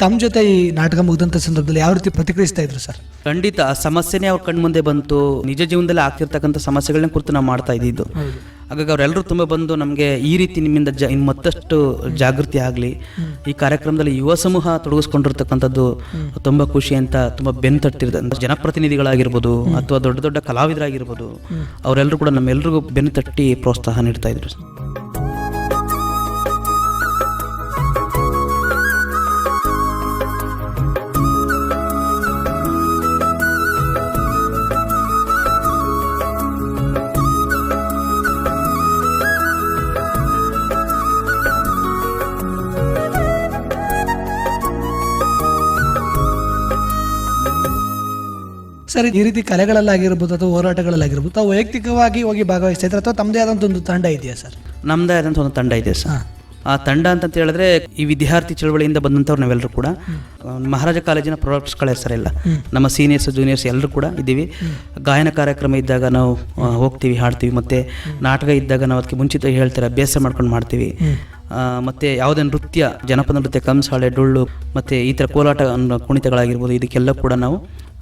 ತಮ್ಮ ಜೊತೆ ಈ ನಾಟಕ ಮುಗಿದಂಥ ಸಂದರ್ಭದಲ್ಲಿ ಯಾವ ರೀತಿ ಪ್ರತಿಕ್ರಿಯಿಸ್ತಾ ಇದ್ರು ಸರ್? ಖಂಡಿತ ಆ ಸಮಸ್ಯೆನೇ ಅವ್ರ ಕಣ್ಮುಂದೆ ಬಂತು. ನಿಜ ಜೀವನದಲ್ಲಿ ಆಗ್ತಿರ್ತಕ್ಕಂಥ ಸಮಸ್ಯೆಗಳನ್ನ ಕುರಿತು ನಾವು ಮಾಡ್ತಾ ಇದ್ದಿದ್ದು. ಹಾಗಾಗಿ ಅವರೆಲ್ಲರೂ ತುಂಬ ಬಂದು ನಮಗೆ ಈ ರೀತಿ ನಿಮ್ಮಿಂದ ಜ ಇನ್ನು ಮತ್ತಷ್ಟು ಜಾಗೃತಿ ಆಗಲಿ ಈ ಕಾರ್ಯಕ್ರಮದಲ್ಲಿ ಯುವ ಸಮೂಹ ತೊಡಗಿಸ್ಕೊಂಡಿರ್ತಕ್ಕಂಥದ್ದು ತುಂಬ ಖುಷಿ ಅಂತ ತುಂಬ ಬೆನ್ನು ತಟ್ಟಿರ್ತದೆ ಅಂದ್ರೆ ಜನಪ್ರತಿನಿಧಿಗಳಾಗಿರ್ಬೋದು ಅಥವಾ ದೊಡ್ಡ ದೊಡ್ಡ ಕಲಾವಿದರಾಗಿರ್ಬೋದು ಅವರೆಲ್ಲರೂ ಕೂಡ ನಮ್ಮೆಲ್ಲರಿಗೂ ಬೆನ್ನು ತಟ್ಟಿ ಪ್ರೋತ್ಸಾಹ ನೀಡ್ತಾ ಇದ್ರು ಸರ್ ಈ ರೀತಿ ಕಲೆಗಳಲ್ಲಾಗಿರ್ಬೋದು ಅಥವಾ ಹೋರಾಟಗಳಲ್ಲಾಗಿರ್ಬೋದು ತಾವು ವೈಯಕ್ತಿಕವಾಗಿ ಹೋಗಿ ಭಾಗವಹಿಸ್ತಾ ಇದ್ರೆ ಅಥವಾ ತಮ್ಮದೇ ಆದಂಥ ಒಂದು ತಂಡ ಇದೆಯಾ ಸರ್? ನಮ್ಮದೇ ಆದಂಥ ಒಂದು ತಂಡ ಇದೆ ಸರ್. ಆ ತಂಡ ಅಂತ ಹೇಳಿದ್ರೆ ಈ ವಿದ್ಯಾರ್ಥಿ ಚಳವಳಿಯಿಂದ ಬಂದಂಥವ್ರು ನಾವೆಲ್ಲರೂ ಕೂಡ ಮಹಾರಾಜ ಕಾಲೇಜಿನ ಪ್ರಾಡಕ್ಟ್ಸ್ಗಳ ಹೆಸರಿಲ್ಲ ನಮ್ಮ ಸೀನಿಯರ್ಸ್ ಜೂನಿಯರ್ಸ್ ಎಲ್ಲರೂ ಕೂಡ ಇದ್ದೀವಿ. ಗಾಯನ ಕಾರ್ಯಕ್ರಮ ಇದ್ದಾಗ ನಾವು ಹೋಗ್ತೀವಿ ಹಾಡ್ತೀವಿ ಮತ್ತು ನಾಟಕ ಇದ್ದಾಗ ನಾವು ಅದಕ್ಕೆ ಮುಂಚಿತ ಹೇಳ್ತಾರೆ ಅಭ್ಯಾಸ ಮಾಡ್ಕೊಂಡು ಮಾಡ್ತೀವಿ. ಮತ್ತು ಯಾವುದೇ ನೃತ್ಯ ಜನಪದ ನೃತ್ಯ ಕಂಸಾಳೆ ಡೊಳ್ಳು ಮತ್ತು ಈ ಥರ ಕೋಲಾಟ ಕುಣಿತಗಳಾಗಿರ್ಬೋದು ಇದಕ್ಕೆಲ್ಲ ಕೂಡ ನಾವು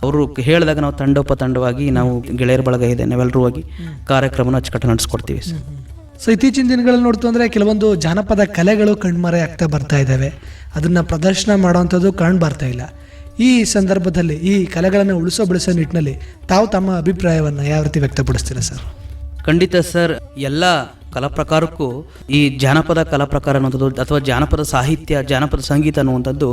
ಅವರು ಹೇಳಿದಾಗ ನಾವು ತಂಡೋಪತಂಡವಾಗಿ ನಾವು ಗೆಳೆಯರ ಬಳಗ ಇದೆ ನಾವೆಲ್ಲರೂ ಹೋಗಿ ಕಾರ್ಯಕ್ರಮನ ಅಚ್ಚುಕಟ್ಟು ನಡೆಸ್ಕೊಡ್ತೀವಿ ಸರ್. ಸೊ ಇತ್ತೀಚಿನ ದಿನಗಳಲ್ಲಿ ನೋಡ್ತು ಅಂದರೆ ಕೆಲವೊಂದು ಜಾನಪದ ಕಲೆಗಳು ಕಣ್ಮರೆ ಆಗ್ತಾ ಬರ್ತಾ ಇದ್ದಾವೆ ಅದನ್ನು ಪ್ರದರ್ಶನ ಮಾಡುವಂಥದ್ದು ಕಂಡು ಬರ್ತಾ ಇಲ್ಲ. ಈ ಸಂದರ್ಭದಲ್ಲಿ ಈ ಕಲೆಗಳನ್ನು ಉಳಿಸೋ ಬೆಳೆಸೋ ನಿಟ್ಟಿನಲ್ಲಿ ತಾವು ತಮ್ಮ ಅಭಿಪ್ರಾಯವನ್ನು ಯಾವ ರೀತಿ ವ್ಯಕ್ತಪಡಿಸ್ತೀರಾ ಸರ್? ಖಂಡಿತ ಸರ್ ಎಲ್ಲ ಕಲಾ ಪ್ರಕಾರಕ್ಕೂ ಈ ಜಾನಪದ ಕಲಾ ಪ್ರಕಾರ ಅನ್ನುವಂಥದ್ದು ಅಥವಾ ಜಾನಪದ ಸಾಹಿತ್ಯ ಜಾನಪದ ಸಂಗೀತ ಅನ್ನುವಂಥದ್ದು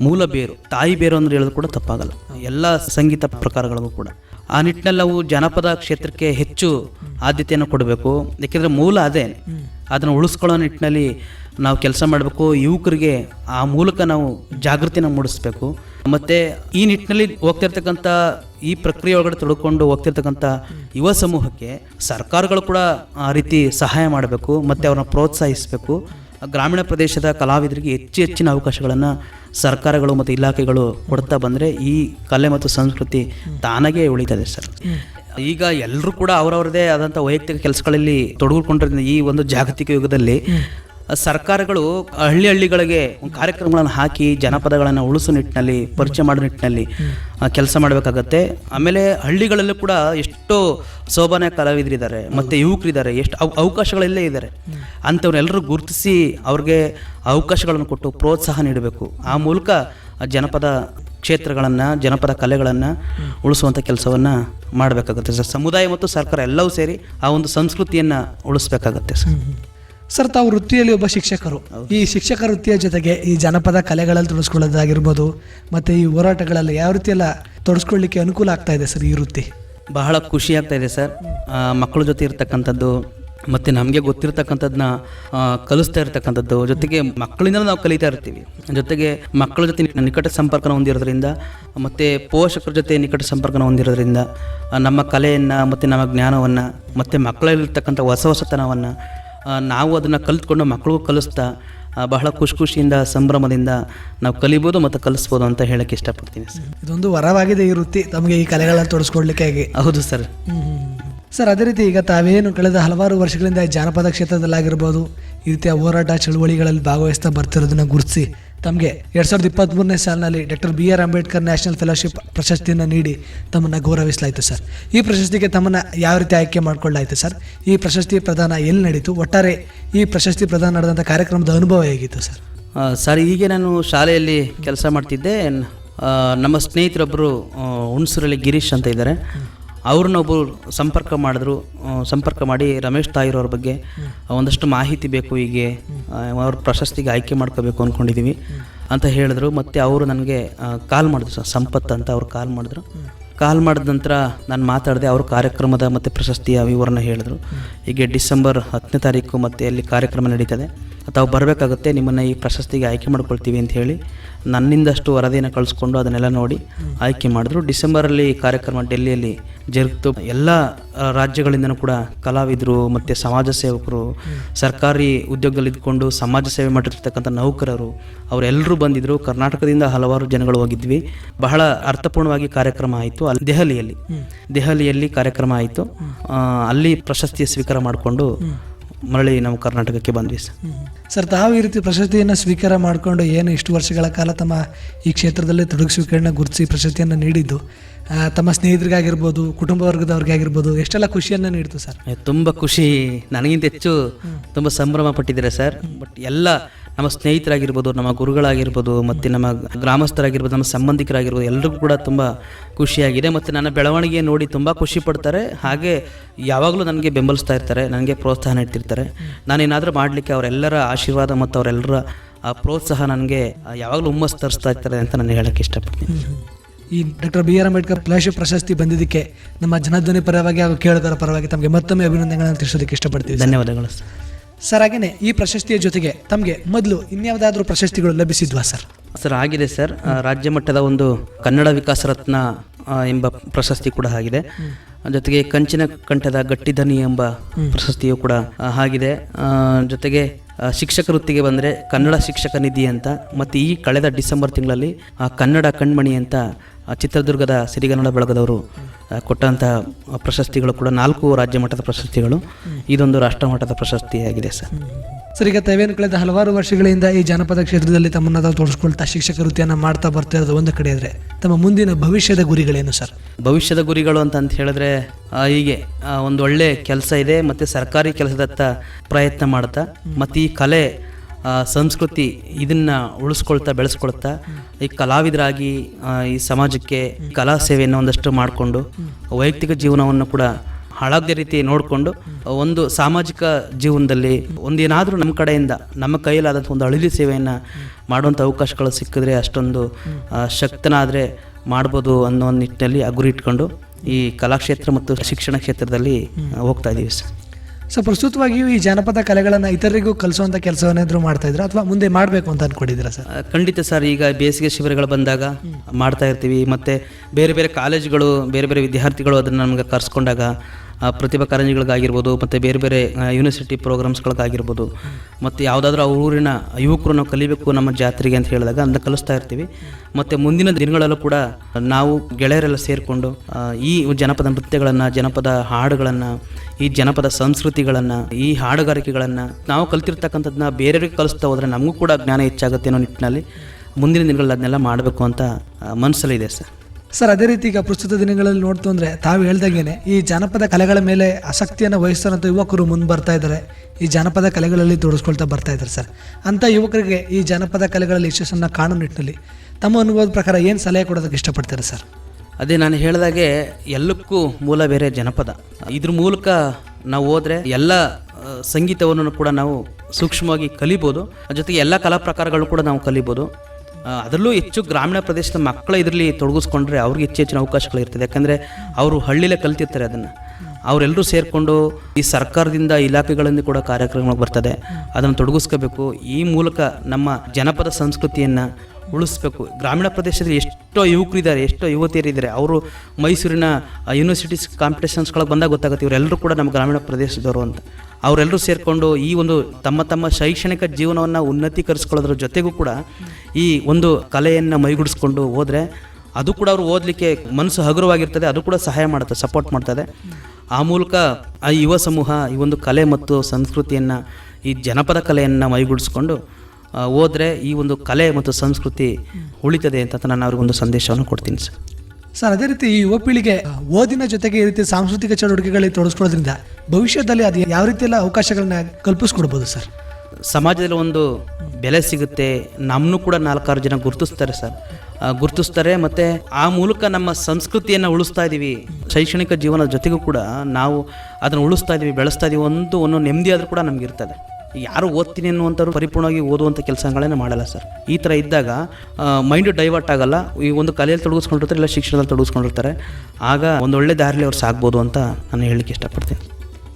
ಮೂಲ ಬೇರು, ತಾಯಿ ಬೇರು ಅಂದ್ರೆ ಹೇಳೋದು ಕೂಡ ತಪ್ಪಾಗಲ್ಲ. ಎಲ್ಲ ಸಂಗೀತ ಪ್ರಕಾರಗಳಿಗೂ ಕೂಡ. ಆ ನಿಟ್ಟಿನಲ್ಲಿ ನಾವು ಜನಪದ ಕ್ಷೇತ್ರಕ್ಕೆ ಹೆಚ್ಚು ಆದ್ಯತೆಯನ್ನು ಕೊಡಬೇಕು. ಯಾಕೆಂದ್ರೆ ಮೂಲ ಅದೇ. ಅದನ್ನು ಉಳಿಸ್ಕೊಳ್ಳೋ ನಿಟ್ಟಿನಲ್ಲಿ ನಾವು ಕೆಲಸ ಮಾಡಬೇಕು. ಯುವಕರಿಗೆ ಆ ಮೂಲಕ ನಾವು ಜಾಗೃತಿನ ಮೂಡಿಸ್ಬೇಕು. ಮತ್ತು ಈ ನಿಟ್ಟಿನಲ್ಲಿ ಹೋಗ್ತಿರ್ತಕ್ಕಂಥ ಈ ಪ್ರಕ್ರಿಯೆ ಒಳಗಡೆ ತೊಡ್ಕೊಂಡು ಹೋಗ್ತಿರ್ತಕ್ಕಂಥ ಯುವ ಸಮೂಹಕ್ಕೆ ಸರ್ಕಾರಗಳು ಕೂಡ ಆ ರೀತಿ ಸಹಾಯ ಮಾಡಬೇಕು. ಮತ್ತು ಅವ್ರನ್ನ ಪ್ರೋತ್ಸಾಹಿಸಬೇಕು. ಗ್ರಾಮೀಣ ಪ್ರದೇಶದ ಕಲಾವಿದರಿಗೆ ಹೆಚ್ಚು ಹೆಚ್ಚಿನ ಅವಕಾಶಗಳನ್ನು ಸರ್ಕಾರಗಳು ಮತ್ತು ಇಲಾಖೆಗಳು ಕೊಡ್ತಾ ಬಂದರೆ ಈ ಕಲೆ ಮತ್ತು ಸಂಸ್ಕೃತಿ ತಾನಾಗೇ ಉಳಿತದೆ ಸರ್. ಈಗ ಎಲ್ಲರೂ ಕೂಡ ಅವರವರದೇ ಆದಂಥ ವೈಯಕ್ತಿಕ ಕೆಲಸಗಳಲ್ಲಿ ತೊಡಗಿಕೊಂಡಿರೋದ್ರಿಂದ ಈ ಒಂದು ಜಾಗತಿಕ ಯುಗದಲ್ಲಿ ಸರ್ಕಾರಗಳು ಹಳ್ಳಿ ಹಳ್ಳಿಗಳಿಗೆ ಕಾರ್ಯಕ್ರಮಗಳನ್ನು ಹಾಕಿ ಜನಪದಗಳನ್ನು ಉಳಿಸೋ ನಿಟ್ಟಿನಲ್ಲಿ, ಪರಿಚಯ ಮಾಡೋ ನಿಟ್ಟಿನಲ್ಲಿ ಕೆಲಸ ಮಾಡಬೇಕಾಗತ್ತೆ. ಆಮೇಲೆ ಹಳ್ಳಿಗಳಲ್ಲೂ ಕೂಡ ಎಷ್ಟೋ ಶೋಭಾನ ಕಲಾವಿದರಿದ್ದಾರೆ, ಮತ್ತು ಯುವಕರಿದ್ದಾರೆ, ಎಷ್ಟು ಅವ ಅವಕಾಶಗಳೆಲ್ಲೇ ಇದ್ದಾರೆ. ಅಂಥವ್ರೆಲ್ಲರೂ ಗುರುತಿಸಿ ಅವ್ರಿಗೆ ಅವಕಾಶಗಳನ್ನು ಕೊಟ್ಟು ಪ್ರೋತ್ಸಾಹ ನೀಡಬೇಕು. ಆ ಮೂಲಕ ಜನಪದ ಕ್ಷೇತ್ರಗಳನ್ನು, ಜನಪದ ಕಲೆಗಳನ್ನು ಉಳಿಸುವಂಥ ಕೆಲಸವನ್ನು ಮಾಡಬೇಕಾಗುತ್ತೆ ಸರ್. ಸಮುದಾಯ ಮತ್ತು ಸರ್ಕಾರ ಎಲ್ಲವೂ ಸೇರಿ ಆ ಒಂದು ಸಂಸ್ಕೃತಿಯನ್ನು ಉಳಿಸ್ಬೇಕಾಗತ್ತೆ ಸರ್. ಸರ್, ತಾವು ವೃತ್ತಿಯಲ್ಲಿ ಒಬ್ಬ ಶಿಕ್ಷಕರು. ಈ ಶಿಕ್ಷಕ ವೃತ್ತಿಯ ಜೊತೆಗೆ ಈ ಜನಪದ ಕಲೆಗಳಲ್ಲಿ ತೊಡಸ್ಕೊಳ್ಳೋದಾಗಿರ್ಬೋದು, ಮತ್ತು ಈ ಹೋರಾಟಗಳಲ್ಲಿ ಯಾವ ರೀತಿ ಎಲ್ಲ ತೊಡಸ್ಕೊಳ್ಳಿಕ್ಕೆ ಅನುಕೂಲ ಆಗ್ತಾ ಇದೆ ಸರ್ ಈ ವೃತ್ತಿ? ಬಹಳ ಖುಷಿ ಆಗ್ತಾ ಇದೆ ಸರ್. ಮಕ್ಕಳ ಜೊತೆ ಇರ್ತಕ್ಕಂಥದ್ದು, ಮತ್ತು ನಮಗೆ ಗೊತ್ತಿರತಕ್ಕಂಥದ್ದನ್ನ ಕಲಿಸ್ತಾ ಇರ್ತಕ್ಕಂಥದ್ದು, ಜೊತೆಗೆ ಮಕ್ಕಳಿಂದ ನಾವು ಕಲಿತಾ ಇರ್ತೀವಿ. ಜೊತೆಗೆ ಮಕ್ಕಳ ಜೊತೆ ನಿಕಟ ಸಂಪರ್ಕನ ಹೊಂದಿರೋದ್ರಿಂದ, ಮತ್ತು ಪೋಷಕರ ಜೊತೆ ನಿಕಟ ಸಂಪರ್ಕನ ಹೊಂದಿರೋದ್ರಿಂದ ನಮ್ಮ ಕಲೆಯನ್ನು, ಮತ್ತು ನಮ್ಮ ಜ್ಞಾನವನ್ನು, ಮತ್ತು ಮಕ್ಕಳಲ್ಲಿರ್ತಕ್ಕಂಥ ಹೊಸ ಹೊಸತನವನ್ನು ನಾವು ಅದನ್ನು ಕಲಿತ್ಕೊಂಡು ಮಕ್ಕಳಿಗೂ ಕಲಿಸ್ತಾ ಬಹಳ ಖುಷಿ ಖುಷಿಯಿಂದ ಸಂಭ್ರಮದಿಂದ ನಾವು ಕಲಿಬೋದು ಮತ್ತು ಕಲಿಸ್ಬೋದು ಅಂತ ಹೇಳಕ್ಕೆ ಇಷ್ಟಪಡ್ತೀನಿ ಸರ್. ಇದೊಂದು ವರವಾಗಿದೆ ಈ ವೃತ್ತಿ. ತಮಗೆ ಈ ಕಲೆಗಳನ್ನು ತೊಡಸ್ಕೊಳ್ಲಿಕ್ಕೆ ಆಗಿ ಹೌದು ಸರ್. ಸರ್, ಅದೇ ರೀತಿ ಈಗ ತಾವೇನು ಕಳೆದ ಹಲವಾರು ವರ್ಷಗಳಿಂದ ಜಾನಪದ ಕ್ಷೇತ್ರದಲ್ಲಾಗಿರ್ಬೋದು, ಈ ರೀತಿಯ ಹೋರಾಟ ಚಳುವಳಿಗಳಲ್ಲಿ ಭಾಗವಹಿಸ್ತಾ ಬರ್ತಿರೋದನ್ನು ಗುರುತಿಸಿ ತಮಗೆ ಎರಡ್ ಸಾವಿರದ ಇಪ್ಪತ್ತ್ಮೂರನೇ ಸಾಲಿನಲ್ಲಿ doctor B R Ambedkar national fellowship ಪ್ರಶಸ್ತಿಯನ್ನು ನೀಡಿ ತಮ್ಮನ್ನು ಗೌರವಿಸಲಾಯಿತು ಸರ್. ಈ ಪ್ರಶಸ್ತಿಗೆ ತಮ್ಮನ್ನು ಯಾವ ರೀತಿ ಆಯ್ಕೆ ಮಾಡಿಕೊಳ್ಳಾಯಿತು ಸರ್? ಈ ಪ್ರಶಸ್ತಿ ಪ್ರದಾನ ಎಲ್ಲಿ ನಡೀತು? ಒಟ್ಟಾರೆ ಈ ಪ್ರಶಸ್ತಿ ಪ್ರದಾನ ನಡೆದಂಥ ಕಾರ್ಯಕ್ರಮದ ಅನುಭವ ಹೇಗಿತ್ತು ಸರ್? ಸರ್ ಈಗ ನಾನು ಶಾಲೆಯಲ್ಲಿ ಕೆಲಸ ಮಾಡ್ತಿದ್ದೆ. ನಮ್ಮ ಸ್ನೇಹಿತರೊಬ್ಬರು ಹುಣಸೂರಲ್ಲಿ ಗಿರೀಶ್ ಅಂತ ಇದ್ದಾರೆ. ಅವ್ರನ್ನೊಬ್ಬರು ಸಂಪರ್ಕ ಮಾಡಿದ್ರು ಸಂಪರ್ಕ ಮಾಡಿ ರಮೇಶ್ ತಾಯಿರವ್ರ ಬಗ್ಗೆ ಒಂದಷ್ಟು ಮಾಹಿತಿ ಬೇಕು ಹೀಗೆ ಅವ್ರ ಪ್ರಶಸ್ತಿಗೆ ಆಯ್ಕೆ ಮಾಡ್ಕೋಬೇಕು ಅಂದ್ಕೊಂಡಿದ್ದೀವಿ ಅಂತ ಹೇಳಿದ್ರು. ಮತ್ತು ಅವರು ನನಗೆ ಕಾಲ್ ಮಾಡಿದ್ರು ಸರ್, ಸಂಪತ್ ಅಂತ ಅವ್ರು ಕಾಲ್ ಮಾಡಿದ್ರು. ಕಾಲ್ ಮಾಡಿದ ನಂತರ ನಾನು ಮಾತಾಡಿದೆ, ಅವ್ರ ಕಾರ್ಯಕ್ರಮದ ಮತ್ತು ಪ್ರಶಸ್ತಿಯ ವಿವರಣೆ ಹೇಳಿದ್ರು. ಹೀಗೆ ಡಿಸೆಂಬರ್ ಹತ್ತನೇ ತಾರೀಕು ಮತ್ತು ಅಲ್ಲಿ ಕಾರ್ಯಕ್ರಮ ನಡೀತದೆ. ತಾವು ಬರಬೇಕಾಗುತ್ತೆ ನಿಮ್ಮನ್ನು ಈ ಪ್ರಶಸ್ತಿಗೆ ಆಯ್ಕೆ ಮಾಡ್ಕೊಳ್ತೀವಿ ಅಂತ ಹೇಳಿ ನನ್ನಿಂದಷ್ಟು ವರದಿಯನ್ನು ಕಳಿಸ್ಕೊಂಡು ಅದನ್ನೆಲ್ಲ ನೋಡಿ ಆಯ್ಕೆ ಮಾಡಿದ್ರು. ಡಿಸೆಂಬರಲ್ಲಿ ಈ ಕಾರ್ಯಕ್ರಮ ಡೆಲ್ಲಿಯಲ್ಲಿ ಜರುಗಿತು. ಎಲ್ಲ ರಾಜ್ಯಗಳಿಂದನೂ ಕೂಡ ಕಲಾವಿದರು ಮತ್ತು ಸಮಾಜ ಸೇವಕರು ಸರ್ಕಾರಿ ಉದ್ಯೋಗದಲ್ಲಿ ಇದ್ಕೊಂಡು ಸಮಾಜ ಸೇವೆ ಮಾಡಿರ್ತಕ್ಕಂಥ ನೌಕರರು ಅವರೆಲ್ಲರೂ ಬಂದಿದ್ದರು ಕರ್ನಾಟಕದಿಂದ ಹಲವಾರು ಜನಗಳು ಹೋಗಿದ್ವಿ. ಬಹಳ ಅರ್ಥಪೂರ್ಣವಾಗಿ ಕಾರ್ಯಕ್ರಮ ಆಯಿತು ಅಲ್ಲಿ ದೆಹಲಿಯಲ್ಲಿ. ದೆಹಲಿಯಲ್ಲಿ ಕಾರ್ಯಕ್ರಮ ಆಯಿತು. ಅಲ್ಲಿ ಪ್ರಶಸ್ತಿ ಸ್ವೀಕಾರ ಮಾಡಿಕೊಂಡು ಮರಳಿ ನಾವು ಕರ್ನಾಟಕಕ್ಕೆ ಬಂದ್ವಿ ಸರ್. ಸರ್ ತಾವು ಈ ರೀತಿ ಪ್ರಶಸ್ತಿಯನ್ನು ಸ್ವೀಕಾರ ಮಾಡಿಕೊಂಡು ಏನು ಇಷ್ಟು ವರ್ಷಗಳ ಕಾಲ ತಮ್ಮ ಈ ಕ್ಷೇತ್ರದಲ್ಲಿ ತೊಡಗಿಸುವಿಕೆಯನ್ನು ಗುರುತಿಸಿ ಪ್ರಶಸ್ತಿಯನ್ನು ನೀಡಿದ್ದು ತಮ್ಮ ಸ್ನೇಹಿತರಿಗಾಗಿರ್ಬೋದು ಕುಟುಂಬ ವರ್ಗದವ್ರಿಗೆ ಆಗಿರ್ಬೋದು ಎಷ್ಟೆಲ್ಲ ಖುಷಿಯನ್ನು ನೀಡ್ತು ಸರ್? ತುಂಬ ಖುಷಿ. ನನಗಿಂತ ಹೆಚ್ಚು ತುಂಬ ಸಂಭ್ರಮ ಪಟ್ಟಿದ್ದೀರಾ ಸರ್? ಬಟ್ ಎಲ್ಲ ನಮ್ಮ ಸ್ನೇಹಿತರಾಗಿರ್ಬೋದು ನಮ್ಮ ಗುರುಗಳಾಗಿರ್ಬೋದು ಮತ್ತು ನಮ್ಮ ಗ್ರಾಮಸ್ಥರಾಗಿರ್ಬೋದು ನಮ್ಮ ಸಂಬಂಧಿಕರಾಗಿರ್ಬೋದು ಎಲ್ಲರಿಗೂ ಕೂಡ ತುಂಬ ಖುಷಿಯಾಗಿದೆ ಮತ್ತು ನನ್ನ ಬೆಳವಣಿಗೆ ನೋಡಿ ತುಂಬ ಖುಷಿ ಪಡ್ತಾರೆ. ಹಾಗೆ ಯಾವಾಗಲೂ ನನಗೆ ಬೆಂಬಲಿಸ್ತಾ ಇರ್ತಾರೆ ನನಗೆ ಪ್ರೋತ್ಸಾಹ ನೀಡ್ತಿರ್ತಾರೆ. ನಾನೇನಾದರೂ ಮಾಡಲಿಕ್ಕೆ ಅವರೆಲ್ಲರ ಆಶೀರ್ವಾದ ಮತ್ತು ಅವರೆಲ್ಲರ ಪ್ರೋತ್ಸಾಹ ನನಗೆ ಯಾವಾಗಲೂ ಹುಮ್ಮಸ್ ತರಿಸ್ತಾ ಇರ್ತಾರೆ ಅಂತ ನಾನು ಹೇಳೋಕ್ಕೆ ಇಷ್ಟಪಡ್ತೀನಿ. ಈ ಡಾಕ್ಟರ್ ಬಿ ಆರ್ ಅಂಬೇಡ್ಕರ್ ಪ್ಲಾಶ್ ಪ್ರಶಸ್ತಿ ಬಂದಿದ್ದಕ್ಕೆ ನಮ್ಮ ಜನಧ್ವನಿ ಪರವಾಗಿ ಹಾಗೂ ಕೇಳುಗರ ಪರವಾಗಿ ತಮಗೆ ಮತ್ತೊಮ್ಮೆ ಅಭಿನಂದನೆಗಳನ್ನು ತಿಳಿಸೋದಕ್ಕೆ ಇಷ್ಟಪಡ್ತೀವಿ ಸರ್. ಧನ್ಯವಾದಗಳು ಸರ್ ಹಾಗೇನೆ ಈ ಪ್ರಶಸ್ತಿಯ ಜೊತೆಗೆ ತಮಗೆ ಮೊದಲು ಇನ್ಯಾವುದಾದ್ರೂ ಪ್ರಶಸ್ತಿಗಳು ಲಭಿಸಿದ್ವಾ ಸರ್ ಸರ್ ಆಗಿದೆ ಸರ್ ರಾಜ್ಯ ಮಟ್ಟದ ಒಂದು ಕನ್ನಡ ವಿಕಾಸ ರತ್ನ ಎಂಬ ಪ್ರಶಸ್ತಿ ಕೂಡ ಆಗಿದೆ. ಜೊತೆಗೆ ಕಂಚಿನ ಕಂಠದ ಗಟ್ಟಿಧನಿ ಎಂಬ ಪ್ರಶಸ್ತಿಯು ಕೂಡ ಆಗಿದೆ. ಜೊತೆಗೆ ಶಿಕ್ಷಕ ವೃತ್ತಿಗೆ ಬಂದರೆ ಕನ್ನಡ ಶಿಕ್ಷಕ ನಿಧಿ ಅಂತ ಮತ್ತು ಈ ಕಳೆದ ಡಿಸೆಂಬರ್ ತಿಂಗಳಲ್ಲಿ ಆ, ಕನ್ನಡ ಕಣ್ಮಣಿ ಅಂತ ಚಿತ್ರದುರ್ಗದ ಸಿರಿಗನ್ನಡ ಬಳಗದವರು ಕೊಟ್ಟಂತಹ ಪ್ರಶಸ್ತಿಗಳು ಕೂಡ ನಾಲ್ಕು ರಾಜ್ಯ ಮಟ್ಟದ ಪ್ರಶಸ್ತಿಗಳು. ಇದೊಂದು ರಾಷ್ಟ್ರ ಮಟ್ಟದ ಪ್ರಶಸ್ತಿಯಾಗಿದೆ ಸರ್. ಸರ್ ಈಗ ತಾವೇನು ಕಳೆದ ಹಲವಾರು ವರ್ಷಗಳಿಂದ ಈ ಜಾನಪದ ಕ್ಷೇತ್ರದಲ್ಲಿ ತಮ್ಮನ್ನು ತಾವು ತೋರಿಸ್ಕೊಳ್ತಾ ಶಿಕ್ಷಕ ವೃತ್ತಿಯನ್ನು ಮಾಡ್ತಾ ಬರ್ತಾ ಇರೋದು ಒಂದು ಕಡೆ ಇದ್ರೆ ತಮ್ಮ ಮುಂದಿನ ಭವಿಷ್ಯದ ಗುರಿಗಳೇನು ಸರ್? ಭವಿಷ್ಯದ ಗುರಿಗಳು ಅಂತ ಅಂತ ಹೇಳಿದ್ರೆ ಹೀಗೆ ಒಂದು ಒಳ್ಳೆ ಕೆಲಸ ಇದೆ ಮತ್ತು ಸರ್ಕಾರಿ ಕೆಲಸದತ್ತ ಪ್ರಯತ್ನ ಮಾಡ್ತಾ ಮತ್ತು ಈ ಕಲೆ ಸಂಸ್ಕೃತಿ ಇದನ್ನ ಉಳಿಸ್ಕೊಳ್ತಾ, ಬೆಳೆಸ್ಕೊಳ್ತಾ, ಈ ಕಲಾವಿದರಾಗಿ ಈ ಸಮಾಜಕ್ಕೆ ಕಲಾ ಸೇವೆಯನ್ನು ಒಂದಷ್ಟು ಮಾಡಿಕೊಂಡು, ವೈಯಕ್ತಿಕ ಜೀವನವನ್ನು ಕೂಡ ಹಾಳಾಗದ ರೀತಿ ನೋಡಿಕೊಂಡು, ಒಂದು ಸಾಮಾಜಿಕ ಜೀವನದಲ್ಲಿ ಒಂದೇನಾದರೂ ನಮ್ಮ ಕಡೆಯಿಂದ, ನಮ್ಮ ಕೈಯಲ್ಲಾದಂಥ ಒಂದು ಅಳಿಲಿ ಸೇವೆಯನ್ನು ಮಾಡುವಂಥ ಅವಕಾಶಗಳು ಸಿಕ್ಕಿದ್ರೆ ಅಷ್ಟೊಂದು ಶಕ್ತನಾದರೆ ಮಾಡ್ಬೋದು ಅನ್ನೋ ನಿಟ್ಟಿನಲ್ಲಿ ಆ ಗುರಿ ಇಟ್ಕೊಂಡು ಈ ಕಲಾಕ್ಷೇತ್ರ ಮತ್ತು ಶಿಕ್ಷಣ ಕ್ಷೇತ್ರದಲ್ಲಿ ಹೋಗ್ತಾ ಇದ್ದೀವಿ ಸರ್. ಸೊ ಪ್ರಸ್ತುತವಾಗಿಯೂ ಈ ಜಾನಪದ ಕಲೆಗಳನ್ನು ಇತರರಿಗೂ ಕಲಿಸುವಂಥ ಕೆಲಸವನ್ನೇನಾದರೂ ಮಾಡ್ತಾ ಇದ್ರು? ಅಥವಾ ಮುಂದೆ ಮಾಡಬೇಕು ಅಂತ ಅಂದ್ಕೊಂಡಿದ್ದೀರಾ ಸರ್? ಖಂಡಿತ ಸರ್. ಈಗ ಬೇಸಿಗೆ ಶಿಬಿರಗಳು ಬಂದಾಗ ಮಾಡ್ತಾ ಇರ್ತೀವಿ. ಮತ್ತು ಬೇರೆ ಬೇರೆ ಕಾಲೇಜುಗಳು ಬೇರೆ ಬೇರೆ ವಿದ್ಯಾರ್ಥಿಗಳು ಅದನ್ನು ನಮಗೆ ಕರೆಸ್ಕೊಂಡಾಗ ಪ್ರತಿಭಾ ಕಾರಂಜಿಗಳಿಗಾಗಿರ್ಬೋದು, ಮತ್ತು ಬೇರೆ ಬೇರೆ ಯೂನಿವರ್ಸಿಟಿ ಪ್ರೋಗ್ರಾಮ್ಸ್ಗಳಿಗಾಗಿರ್ಬೋದು ಮತ್ತು ಯಾವುದಾದ್ರೂ ಆ ಊರಿನ ಯುವಕರು ನಾವು ಕಲಿಬೇಕು ನಮ್ಮ ಜಾತ್ರೆಗೆ ಅಂತ ಹೇಳಿದಾಗ ಅಂತ ಕಲಿಸ್ತಾ ಇರ್ತೀವಿ. ಮತ್ತು ಮುಂದಿನ ದಿನಗಳಲ್ಲೂ ಕೂಡ ನಾವು ಗೆಳೆಯರೆಲ್ಲ ಸೇರಿಕೊಂಡು ಈ ಜನಪದ ನೃತ್ಯಗಳನ್ನು, ಜನಪದ ಹಾಡುಗಳನ್ನು, ಈ ಜನಪದ ಸಂಸ್ಕೃತಿಗಳನ್ನು, ಈ ಹಾಡುಗಾರಿಕೆಗಳನ್ನು ನಾವು ಕಲ್ತಿರ್ತಕ್ಕಂಥದ್ದನ್ನ ಬೇರೆಯವ್ರಿಗೆ ಕಲಿಸ್ತಾ ಹೋದರೆ ನಮಗೂ ಕೂಡ ಜ್ಞಾನ ಹೆಚ್ಚಾಗುತ್ತೆ ಅನ್ನೋ ನಿಟ್ಟಿನಲ್ಲಿ ಮುಂದಿನ ದಿನಗಳಲ್ಲಿ ಅದನ್ನೆಲ್ಲ ಮಾಡಬೇಕು ಅಂತ ಮನಸ್ಸಲ್ಲಿದೆ ಸರ್. ಸರ್, ಅದೇ ರೀತಿ ಈಗ ಪ್ರಸ್ತುತ ದಿನಗಳಲ್ಲಿ ನೋಡ್ತು ಅಂದ್ರೆ ತಾವು ಹೇಳ್ದಾಗೇನೆ ಈ ಜಾನಪದ ಕಲೆಗಳ ಮೇಲೆ ಆಸಕ್ತಿಯನ್ನು ವಹಿಸ್ತಾರಂತ ಯುವಕರು ಮುಂದೆ ಬರ್ತಾ ಇದ್ದಾರೆ ಈ ಜಾನಪದ ಕಲೆಗಳಲ್ಲಿ ತೊಡಗಿಸ್ಕೊಳ್ತಾ ಬರ್ತಾ ಇದ್ದಾರೆ ಸರ್. ಅಂತ ಯುವಕರಿಗೆ ಈ ಜಾನಪದ ಕಲೆಗಳಲ್ಲಿ ಯಶಸ್ಸನ್ನು ಕಾಣೋ ನಿಟ್ಟಿನಲ್ಲಿ ತಮ್ಮ ಅನುಭವದ ಪ್ರಕಾರ ಏನು ಸಲಹೆ ಕೊಡೋದಕ್ಕೆ ಇಷ್ಟಪಡ್ತಾರೆ ಸರ್? ಅದೇ ನಾನು ಹೇಳಿದಾಗೆ ಎಲ್ಲಕ್ಕೂ ಮೂಲ ಬೇರೆ ಜನಪದ. ಇದ್ರ ಮೂಲಕ ನಾವು ಹೋದ್ರೆ ಎಲ್ಲ ಸಂಗೀತವನ್ನು ಕೂಡ ನಾವು ಸೂಕ್ಷ್ಮವಾಗಿ ಕಲಿಬೋದು. ಜೊತೆಗೆ ಎಲ್ಲ ಕಲಾ ಪ್ರಕಾರಗಳು ಕೂಡ ನಾವು ಕಲಿಬೋದು. ಅದರಲ್ಲೂ ಹೆಚ್ಚು ಗ್ರಾಮೀಣ ಪ್ರದೇಶದ ಮಕ್ಕಳು ಇದರಲ್ಲಿ ತೊಡಗಿಸ್ಕೊಂಡ್ರೆ ಅವ್ರಿಗೆ ಹೆಚ್ಚು ಹೆಚ್ಚಿನ ಅವಕಾಶಗಳು ಇರ್ತದೆ. ಯಾಕಂದರೆ ಅವರು ಹಳ್ಳಿಲೇ ಕಲ್ತಿರ್ತಾರೆ ಅದನ್ನು. ಅವರೆಲ್ಲರೂ ಸೇರಿಕೊಂಡು ಈ ಸರ್ಕಾರದಿಂದ ಇಲಾಖೆಗಳಿಂದ ಕೂಡ ಕಾರ್ಯಕ್ರಮಗಳು ಬರ್ತದೆ. ಅದನ್ನು ತೊಡಗಿಸ್ಕೋಬೇಕು. ಈ ಮೂಲಕ ನಮ್ಮ ಜನಪದ ಸಂಸ್ಕೃತಿಯನ್ನು ಉಳಿಸ್ಬೇಕು. ಗ್ರಾಮೀಣ ಪ್ರದೇಶದಲ್ಲಿ ಎಷ್ಟೋ ಯುವಕರಿದ್ದಾರೆ, ಎಷ್ಟೋ ಯುವತಿಯರಿದ್ದಾರೆ. ಅವರು ಮೈಸೂರಿನ ಯೂನಿವರ್ಸಿಟೀಸ್ ಕಾಂಪಿಟೇಷನ್ಸ್ಗಳಿಗೆ ಬಂದಾಗ ಗೊತ್ತಾಗುತ್ತೆ ಇವರೆಲ್ಲರೂ ಕೂಡ ನಮ್ಮ ಗ್ರಾಮೀಣ ಪ್ರದೇಶದವರು ಅಂತ. ಅವರೆಲ್ಲರೂ ಸೇರಿಕೊಂಡು ಈ ಒಂದು ತಮ್ಮ ತಮ್ಮ ಶೈಕ್ಷಣಿಕ ಜೀವನವನ್ನು ಉನ್ನತೀಕರಿಸ್ಕೊಳ್ಳೋದ್ರ ಜೊತೆಗೂ ಕೂಡ ಈ ಒಂದು ಕಲೆಯನ್ನು ಮೈಗೂಡಿಸ್ಕೊಂಡು ಹೋದರೆ ಅದು ಕೂಡ ಅವರು ಓದಲಿಕ್ಕೆ ಮನಸ್ಸು ಹಗುರವಾಗಿರ್ತದೆ, ಅದು ಕೂಡ ಸಹಾಯ ಮಾಡುತ್ತೆ ಸಪೋರ್ಟ್ ಮಾಡ್ತದೆ. ಆ ಮೂಲಕ ಆ ಯುವ ಸಮೂಹ ಈ ಒಂದು ಕಲೆ ಮತ್ತು ಸಂಸ್ಕೃತಿಯನ್ನು, ಈ ಜನಪದ ಕಲೆಯನ್ನು ಮೈಗೂಡಿಸ್ಕೊಂಡು ಹೋದ್ರೆ ಈ ಒಂದು ಕಲೆ ಮತ್ತು ಸಂಸ್ಕೃತಿ ಉಳಿತದೆ ಅಂತ ನಾನು ಅವ್ರಿಗೊಂದು ಸಂದೇಶವನ್ನು ಕೊಡ್ತೀನಿ ಸರ್. ಸರ್ ಅದೇ ರೀತಿ ಈ ಯುವ ಪೀಳಿಗೆ ಓದಿನ ಜೊತೆಗೆ ಈ ರೀತಿ ಸಾಂಸ್ಕೃತಿಕ ಚಟುವಟಿಕೆಗಳಲ್ಲಿ ತೊಡಗಿಸ್ಕೊಳ್ಳೋದ್ರಿಂದ ಭವಿಷ್ಯದಲ್ಲಿ ಅದು ಯಾವ ರೀತಿ ಎಲ್ಲ ಅವಕಾಶಗಳನ್ನ ಕಲ್ಪಿಸ್ಕೊಡ್ಬೋದು ಸರ್? ಸಮಾಜದಲ್ಲಿ ಒಂದು ಬೆಲೆ ಸಿಗುತ್ತೆ. ನಮ್ಮನ್ನು ಕೂಡ ನಾಲ್ಕಾರು ಜನ ಗುರುತಿಸ್ತಾರೆ ಸರ್. ಗುರುತಿಸ್ತಾರೆ ಮತ್ತು ಆ ಮೂಲಕ ನಮ್ಮ ಸಂಸ್ಕೃತಿಯನ್ನು ಉಳಿಸ್ತಾ ಇದ್ದೀವಿ ಶೈಕ್ಷಣಿಕ ಜೀವನದ ಜೊತೆಗೂ ಕೂಡ ನಾವು ಅದನ್ನು ಉಳಿಸ್ತಾ ಇದ್ದೀವಿ ಬೆಳೆಸ್ತಾ ಇದ್ದೀವಿ ಒಂದು ಒಂದು ನೆಮ್ಮದಿ ಆದರೂ ಕೂಡ ನಮಗಿರ್ತದೆ. ಯಾರು ಓದ್ತೀನಿ ಅನ್ನುವಂಥವ್ರು ಪರಿಪೂರ್ಣವಾಗಿ ಓದುವಂಥ ಕೆಲಸಗಳನ್ನ ಮಾಡಲ್ಲ ಸರ್. ಈ ಥರ ಇದ್ದಾಗ ಮೈಂಡು ಡೈವರ್ಟ್ ಆಗಲ್ಲ. ಈ ಒಂದು ಕಲೆಯಲ್ಲಿ ತೊಡಗಿಸ್ಕೊಂಡಿರ್ತಾರೆ ಇಲ್ಲ ಶಿಕ್ಷಣದಲ್ಲಿ ತೊಡಗಿಸ್ಕೊಂಡಿರ್ತಾರೆ. ಆಗ ಒಂದು ಒಳ್ಳೆ ದಾರಿಲಿ ಅವ್ರು ಸಾಗ್ಬೋದು ಅಂತ ನಾನು ಹೇಳಲಿಕ್ಕೆ ಇಷ್ಟಪಡ್ತೀನಿ.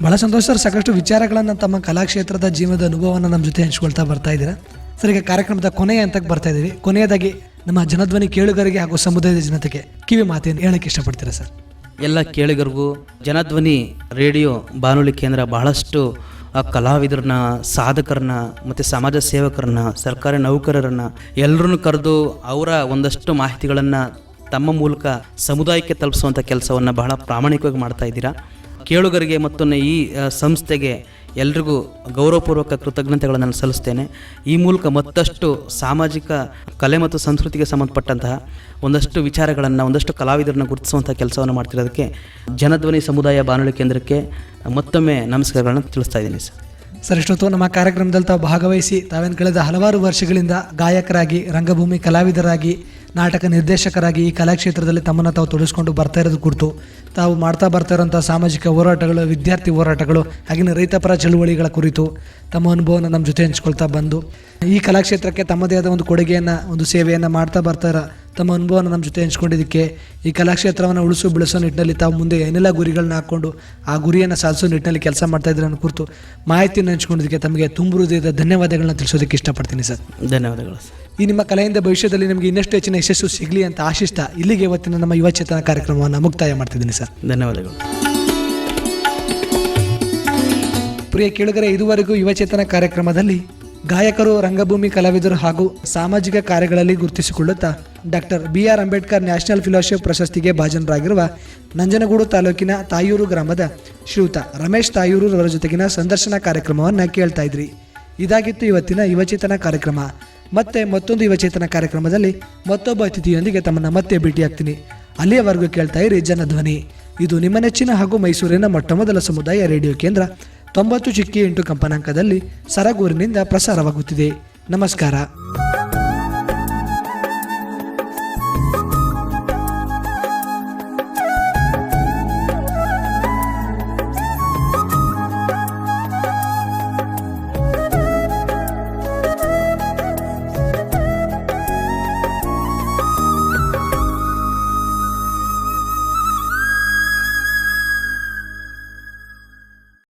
ಬಹಳ ಸಂತೋಷ ಸರ್. ಸಾಕಷ್ಟು ವಿಚಾರಗಳನ್ನು ತಮ್ಮ ಕಲಾಕ್ಷೇತ್ರದ ಜೀವನದ ಅನುಭವವನ್ನು ನಮ್ಮ ಜೊತೆ ಹಂಚ್ಕೊಳ್ತಾ ಬರ್ತಾ ಇದ್ದೀರಾ. ಸರ್ ಈಗ ಕಾರ್ಯಕ್ರಮದ ಕೊನೆಯ ಹಂತಕ್ಕೆ ಬರ್ತಾ ಇದ್ದೀವಿ. ಕೊನೆಯದಾಗಿ ನಮ್ಮ ಜನಧ್ವನಿ ಕೇಳುಗರಿಗೆ ಹಾಗೂ ಸಮುದಾಯದ ಜನತೆಗೆ ಕಿವಿ ಮಾತೆಯನ್ನು ಹೇಳಕ್ಕೆ ಇಷ್ಟಪಡ್ತೀರಾ ಸರ್? ಎಲ್ಲ ಕೇಳಿಗರಿಗೂ ಜನಧ್ವನಿ ರೇಡಿಯೋ ಬಾನುಲಿ ಕೇಂದ್ರ ಬಹಳಷ್ಟು ಆ ಕಲಾವಿದರನ್ನ, ಸಾಧಕರನ್ನ, ಮತ್ತು ಸಮಾಜ ಸೇವಕರನ್ನ, ಸರ್ಕಾರಿ ನೌಕರರನ್ನ ಎಲ್ಲರನ್ನು ಕರೆದು ಅವರ ಒಂದಷ್ಟು ಮಾಹಿತಿಗಳನ್ನು ತಮ್ಮ ಮೂಲಕ ಸಮುದಾಯಕ್ಕೆ ತಲುಪಿಸುವಂಥ ಕೆಲಸವನ್ನು ಬಹಳ ಪ್ರಾಮಾಣಿಕವಾಗಿ ಮಾಡ್ತಾ ಇದ್ದೀರಾ? ಕೇಳುಗರಿಗೆ ಮತ್ತು ಈ ಸಂಸ್ಥೆಗೆ ಎಲ್ರಿಗೂ ಗೌರವಪೂರ್ವಕ ಕೃತಜ್ಞತೆಗಳನ್ನು ನಾನು ಸಲ್ಲಿಸ್ತೇನೆ. ಈ ಮೂಲಕ ಮತ್ತಷ್ಟು ಸಾಮಾಜಿಕ ಕಲೆ ಮತ್ತು ಸಂಸ್ಕೃತಿಗೆ ಸಂಬಂಧಪಟ್ಟಂತಹ ಒಂದಷ್ಟು ವಿಚಾರಗಳನ್ನು, ಒಂದಷ್ಟು ಕಲಾವಿದರನ್ನ ಗುರುತಿಸುವಂಥ ಕೆಲಸವನ್ನು ಮಾಡ್ತಿರೋದಕ್ಕೆ ಜನಧ್ವನಿ ಸಮುದಾಯ ಬಾನುಲಿ ಕೇಂದ್ರಕ್ಕೆ ಮತ್ತೊಮ್ಮೆ ನಮಸ್ಕಾರಗಳನ್ನು ತಿಳಿಸ್ತಾ ಇದ್ದೀನಿ ಸರ್. ಸರ್, ಇಷ್ಟೊತ್ತು ನಮ್ಮ ಕಾರ್ಯಕ್ರಮದಲ್ಲಿ ತಾವು ಭಾಗವಹಿಸಿ ತಾವೇನು ಕಳೆದ ಹಲವಾರು ವರ್ಷಗಳಿಂದ ಗಾಯಕರಾಗಿ, ರಂಗಭೂಮಿ ಕಲಾವಿದರಾಗಿ ನಾಟಕ ನಿರ್ದೇಶಕರಾಗಿ ಈ ಕಲಾಕ್ಷೇತ್ರದಲ್ಲಿ ತಮ್ಮನ್ನು ತಾವು ತೊಡಗಿಸ್ಕೊಂಡು ಬರ್ತಾ ಇರೋದು ಕುರಿತು ತಾವು ಮಾಡ್ತಾ ಬರ್ತಾ ಇರೋಂಥ ಸಾಮಾಜಿಕ ಹೋರಾಟಗಳು, ವಿದ್ಯಾರ್ಥಿ ಹೋರಾಟಗಳು ಹಾಗೆಯೇ ರೈತಪರ ಚಳುವಳಿಗಳ ಕುರಿತು ತಮ್ಮ ಅನುಭವನ ನಮ್ಮ ಜೊತೆ ಹಂಚ್ಕೊಳ್ತಾ ಬಂದು ಈ ಕಲಾಕ್ಷೇತ್ರಕ್ಕೆ ತಮ್ಮದೇ ಆದ ಒಂದು ಕೊಡುಗೆಯನ್ನು, ಒಂದು ಸೇವೆಯನ್ನು ಮಾಡ್ತಾ ಬರ್ತಾ ಇರೋ ತಮ್ಮ ಅನುಭವನ ನಮ್ಮ ಜೊತೆ ಹಂಚ್ಕೊಂಡಿದ್ದಕ್ಕೆ ಈ ಕಲಾಕ್ಷೇತ್ರವನ್ನು ಉಳಿಸೋ ಬೆಳೆಸೋ ನಿಟ್ಟಿನಲ್ಲಿ ತಾವು ಮುಂದೆ ಏನೆಲ್ಲ ಗುರಿಗಳನ್ನ ಹಾಕ್ಕೊಂಡು ಆ ಗುರಿಯನ್ನು ಸಾಧಿಸೋ ನಿಟ್ಟಿನಲ್ಲಿ ಕೆಲಸ ಮಾಡ್ತಾ ಇದ್ದಾರೆ ಅನ್ನೋ ಕುರಿತು ಮಾಹಿತಿಯನ್ನು ಹಂಚ್ಕೊಂಡಿದ್ದಕ್ಕೆ ತಮಗೆ ತುಂಬ ಹೃದಯದ ಧನ್ಯವಾದಗಳನ್ನ ತಿಳಿಸೋದಕ್ಕೆ ಇಷ್ಟಪಡ್ತೀನಿ ಸರ್. ಧನ್ಯವಾದಗಳು ಸರ್. ಈ ನಿಮ್ಮ ಕಲೆಯಿಂದ ಭವಿಷ್ಯದಲ್ಲಿ ನಿಮಗೆ ಇನ್ನಷ್ಟು ಹೆಚ್ಚಿನ ಯಶಸ್ಸು ಸಿಗಲಿ ಅಂತ ಆಶಿಸ್ತ ಇಲ್ಲಿಗೆ ಇವತ್ತಿನ ನಮ್ಮ ಯುವಚೇತನ ಕಾರ್ಯಕ್ರಮವನ್ನು ಮುಕ್ತಾಯ ಮಾಡ್ತಿದ್ದೀನಿ ಸರ್. ಧನ್ಯವಾದಗಳು. ಪ್ರಿಯ ಕೇಳುಗರೆ ಇದುವರೆಗೂ ಯುವಚೇತನ ಕಾರ್ಯಕ್ರಮದಲ್ಲಿ ಗಾಯಕರು ರಂಗಭೂಮಿ ಕಲಾವಿದರು ಹಾಗೂ ಸಾಮಾಜಿಕ ಕಾರ್ಯಗಳಲ್ಲಿ ಗುರುತಿಸಿಕೊಳ್ಳುತ್ತಾ doctor B R Ambedkar national fellowship ಪ್ರಶಸ್ತಿಗೆ ಭಾಜನರಾಗಿರುವ ನಂಜನಗೂಡು ತಾಲೂಕಿನ ತಾಯೂರು ಗ್ರಾಮದ ಶ್ರೀಯುತ ರಮೇಶ್ ತಾಯೂರು ಅವರ ಜೊತೆಗಿನ ಸಂದರ್ಶನ ಕಾರ್ಯಕ್ರಮವನ್ನು ಕೇಳ್ತಾ ಇದ್ರಿ. ಇದಾಗಿತ್ತು ಇವತ್ತಿನ ಯುವಚೇತನ ಕಾರ್ಯಕ್ರಮ. ಮತ್ತೆ ಮತ್ತೊಂದು ಯುವಚೇತನ ಕಾರ್ಯಕ್ರಮದಲ್ಲಿ ಮತ್ತೊಬ್ಬ ಅತಿಥಿಯೊಂದಿಗೆ ತಮ್ಮನ್ನ ಮತ್ತೆ ಭೇಟಿಯಾಗ್ತೀನಿ. ಅಲ್ಲಿಯವರೆಗೂ ಕೇಳ್ತಾ ಇರಿ ಜನಧ್ವನಿ. ಇದು ನಿಮ್ಮ ನೆಚ್ಚಿನ ಹಾಗೂ ಮೈಸೂರಿನ ಮೊಟ್ಟಮೊದಲ ಸಮುದಾಯ ರೇಡಿಯೋ ಕೇಂದ್ರ ತೊಂಬತ್ತು ಚಿಕ್ಕಿ ಎಂಟು ಕಂಪನಾಂಕದಲ್ಲಿ ಸರಗೂರಿನಿಂದ ಪ್ರಸಾರವಾಗುತ್ತಿದೆ. ನಮಸ್ಕಾರ.